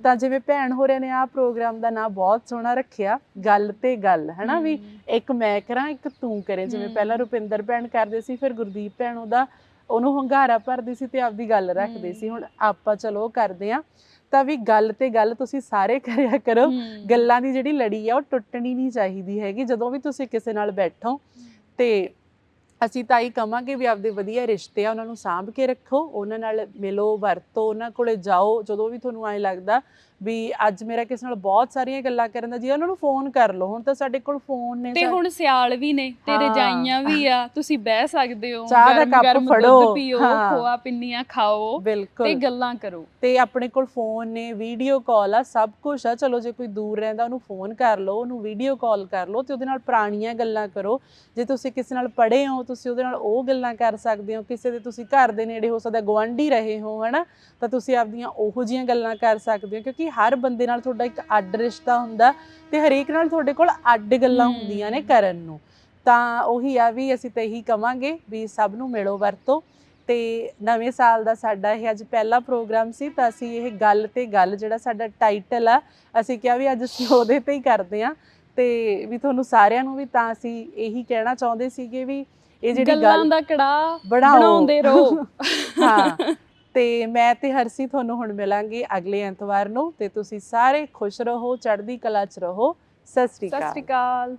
ਤਾਂ ਜਿਵੇਂ ਭੈਣ ਹੋਰਿਆਂ ਨੇ ਆ ਪ੍ਰੋਗਰਾਮ ਦਾ ਨਾਮ ਬਹੁਤ ਸੋਹਣਾ ਰੱਖਿਆ ਗੱਲ ਤੇ ਗੱਲ ਹਨਾ ਵੀ ਇੱਕ ਮੈਂ ਕਰਾਂ ਇੱਕ ਤੂੰ ਕਰੇ। ਜਿਵੇਂ। ਪਹਿਲਾਂ ਰੁਪਿੰਦਰ ਭੈਣ ਕਰਦੇ ਸੀ ਫਿਰ ਗੁਰਦੀਪ ਭੈਣ ਉਹਦਾ ਉਹਨੂੰ ਹੰਗਾਰਾ ਭਰਦੀ ਸੀ ਤੇ ਆਪਦੀ ਗੱਲ ਰੱਖਦੇ ਸੀ। ਹੁਣ ਆਪਾਂ ਚਲੋ ਕਰਦੇ ਆ ਤਾਂ ਵੀ ਗੱਲ ਤੇ ਗੱਲ ਤੁਸੀਂ ਸਾਰੇ ਕਰਿਆ ਕਰੋ। ਗੱਲਾਂ ਦੀ ਜਿਹੜੀ ਲੜੀ ਆ ਉਹ ਟੁੱਟਣੀ ਨਹੀਂ ਚਾਹੀਦੀ ਹੈਗੀ। ਜਦੋਂ ਵੀ ਤੁਸੀਂ ਕਿਸੇ ਨਾਲ ਬੈਠੋ ਤੇ ਅਸੀਂ ਤਾਂ ਇਹ ਕਵਾਂਗੇ ਵੀ ਆਪਦੇ ਵਧੀਆ ਰਿਸ਼ਤੇ ਆ, ਉਹਨਾਂ ਨੂੰ ਸਾਂਭ ਕੇ ਰੱਖੋ, ਉਹਨਾਂ ਨਾਲ ਮਿਲੋ, ਵਰਤੋ, ਉਹਨਾਂ ਕੋਲੇ ਜਾਓ, ਜਦੋਂ ਵੀ ਤੁਹਾਨੂੰ ਐਂ ਲੱਗਦਾ ਵੀ ਅੱਜ ਮੇਰਾ ਕਿਸੇ ਨਾਲ ਬਹੁਤ ਸਾਰੀਆਂ ਗੱਲਾਂ ਕਰਨ ਦਾ ਜੀ ਉਹਨਾਂ ਨੂੰ ਫੋਨ ਕਰ ਲਓ। ਹੁਣ ਤਾਂ ਸਾਡੇ ਕੋਲ ਫੋਨ ਨੇ ਤੇ ਹੁਣ ਸਿਆਲ ਵੀ ਨੇ ਤੇ। ਰਜਾਈਆਂ ਵੀ ਆ ਤੁਸੀਂ ਬਹਿ ਸਕਦੇ ਹੋ ਚਾਹ ਦਾ ਕੱਪ ਫੜੋ, ਪੀਓ। ਖੋਆ ਪਿੰਨੀਆਂ ਖਾਓ ਤੇ ਗੱਲਾਂ ਕਰੋ। ਤੇ ਆਪਣੇ ਕੋਲ ਫੋਨ ਨੇ ਵੀਡੀਓ ਕਾਲ ਆ ਸਭ ਕੁਝ ਆ। ਚਲੋ ਜੇ ਕੋਈ ਦੂਰ ਰਹਿੰਦਾ ਉਹਨੂੰ ਫੋਨ ਕਰ ਲਓ ਉਹਨੂੰ ਵੀਡੀਓ ਕਾਲ ਕਰ ਲਓ ਤੇ ਉਹਦੇ ਨਾਲ ਪੁਰਾਣੀਆਂ ਗੱਲਾਂ ਕਰੋ। ਜੇ ਤੁਸੀਂ ਕਿਸੇ ਨਾਲ ਪੜ੍ਹੇ ਹੋ ਤੁਸੀਂ ਉਹਦੇ ਨਾਲ ਉਹ ਗੱਲਾਂ ਕਰ ਸਕਦੇ ਹੋ। ਕਿਸੇ ਦੇ ਤੁਸੀਂ ਘਰ ਦੇ ਨੇੜੇ ਹੋ ਸਕਦਾ ਗਵਾਂਢੀ ਰਹੇ ਹੋ ਹਨਾ? ਤਾਂ ਤੁਸੀਂ ਆਪਦੀਆਂ ਉਹੋ ਜੀਆਂ ਗੱਲਾਂ ਕਰ ਸਕਦੇ ਹੋ ਕਿਉਂਕਿ ਹਰ ਬੰਦੇ ਨਾਲ ਤੁਹਾਡਾ ਇੱਕ ਅੱਡ ਰਿਸ਼ਤਾ ਹੁੰਦਾ ਤੇ ਹਰੇਕ ਨਾਲ ਤੁਹਾਡੇ ਕੋਲ ਅੱਡ ਗੱਲਾਂ। ਹੁੰਦੀਆਂ ਨੇ ਕਰਨ ਨੂੰ। ਤਾਂ ਉਹੀ ਆ ਵੀ ਅਸੀਂ ਤਾਂ ਇਹੀ ਕਵਾਂਗੇ ਵੀ ਸਭ ਨੂੰ ਮਿਲੋ ਵਰਤੋ। ਤੇ ਨਵੇਂ ਸਾਲ ਦਾ ਸਾਡਾ ਇਹ ਅੱਜ ਪਹਿਲਾ ਪ੍ਰੋਗਰਾਮ ਸੀ ਤਾਂ ਅਸੀਂ ਇਹ ਗੱਲ ਤੇ ਗੱਲ ਜਿਹੜਾ ਸਾਡਾ ਟਾਈਟਲ ਆ ਅਸੀਂ ਕਿਹਾ ਵੀ ਅੱਜ ਅਸੀਂ ਉਹਦੇ ਤੇ ਹੀ ਕਰਦੇ ਆ ਤੇ ਵੀ ਤੁਹਾਨੂੰ ਸਾਰਿਆਂ ਨੂੰ ਵੀ ਤਾਂ ਅਸੀਂ ਇਹੀ ਕਹਿਣਾ ਚਾਹੁੰਦੇ ਸੀਗੇ ਵੀ ਇਹ ਜਿਹੜੀ ਗੱਲਾਂ ਦਾ ਕੜਾ ਬਣਾਉਂਦੇ ਰਹੋ। ਹਾਂ। ਤੇ ਮੈਂ ਤੇ ਹਰਸੀ ਤੁਹਾਨੂੰ ਹੁਣ ਮਿਲਾਂਗੇ ਅਗਲੇ ਐਤਵਾਰ ਨੂੰ ਤੇ ਤੁਸੀਂ ਸਾਰੇ ਖੁਸ਼ ਰਹੋ ਚੜ੍ਹਦੀ ਕਲਾ ਚ ਰਹੋ। ਸਤਿ ਸ੍ਰੀ ਸਤਿ ਅਕਾਲ। ਸ਼੍ਰੀ ਅਕਾਲ।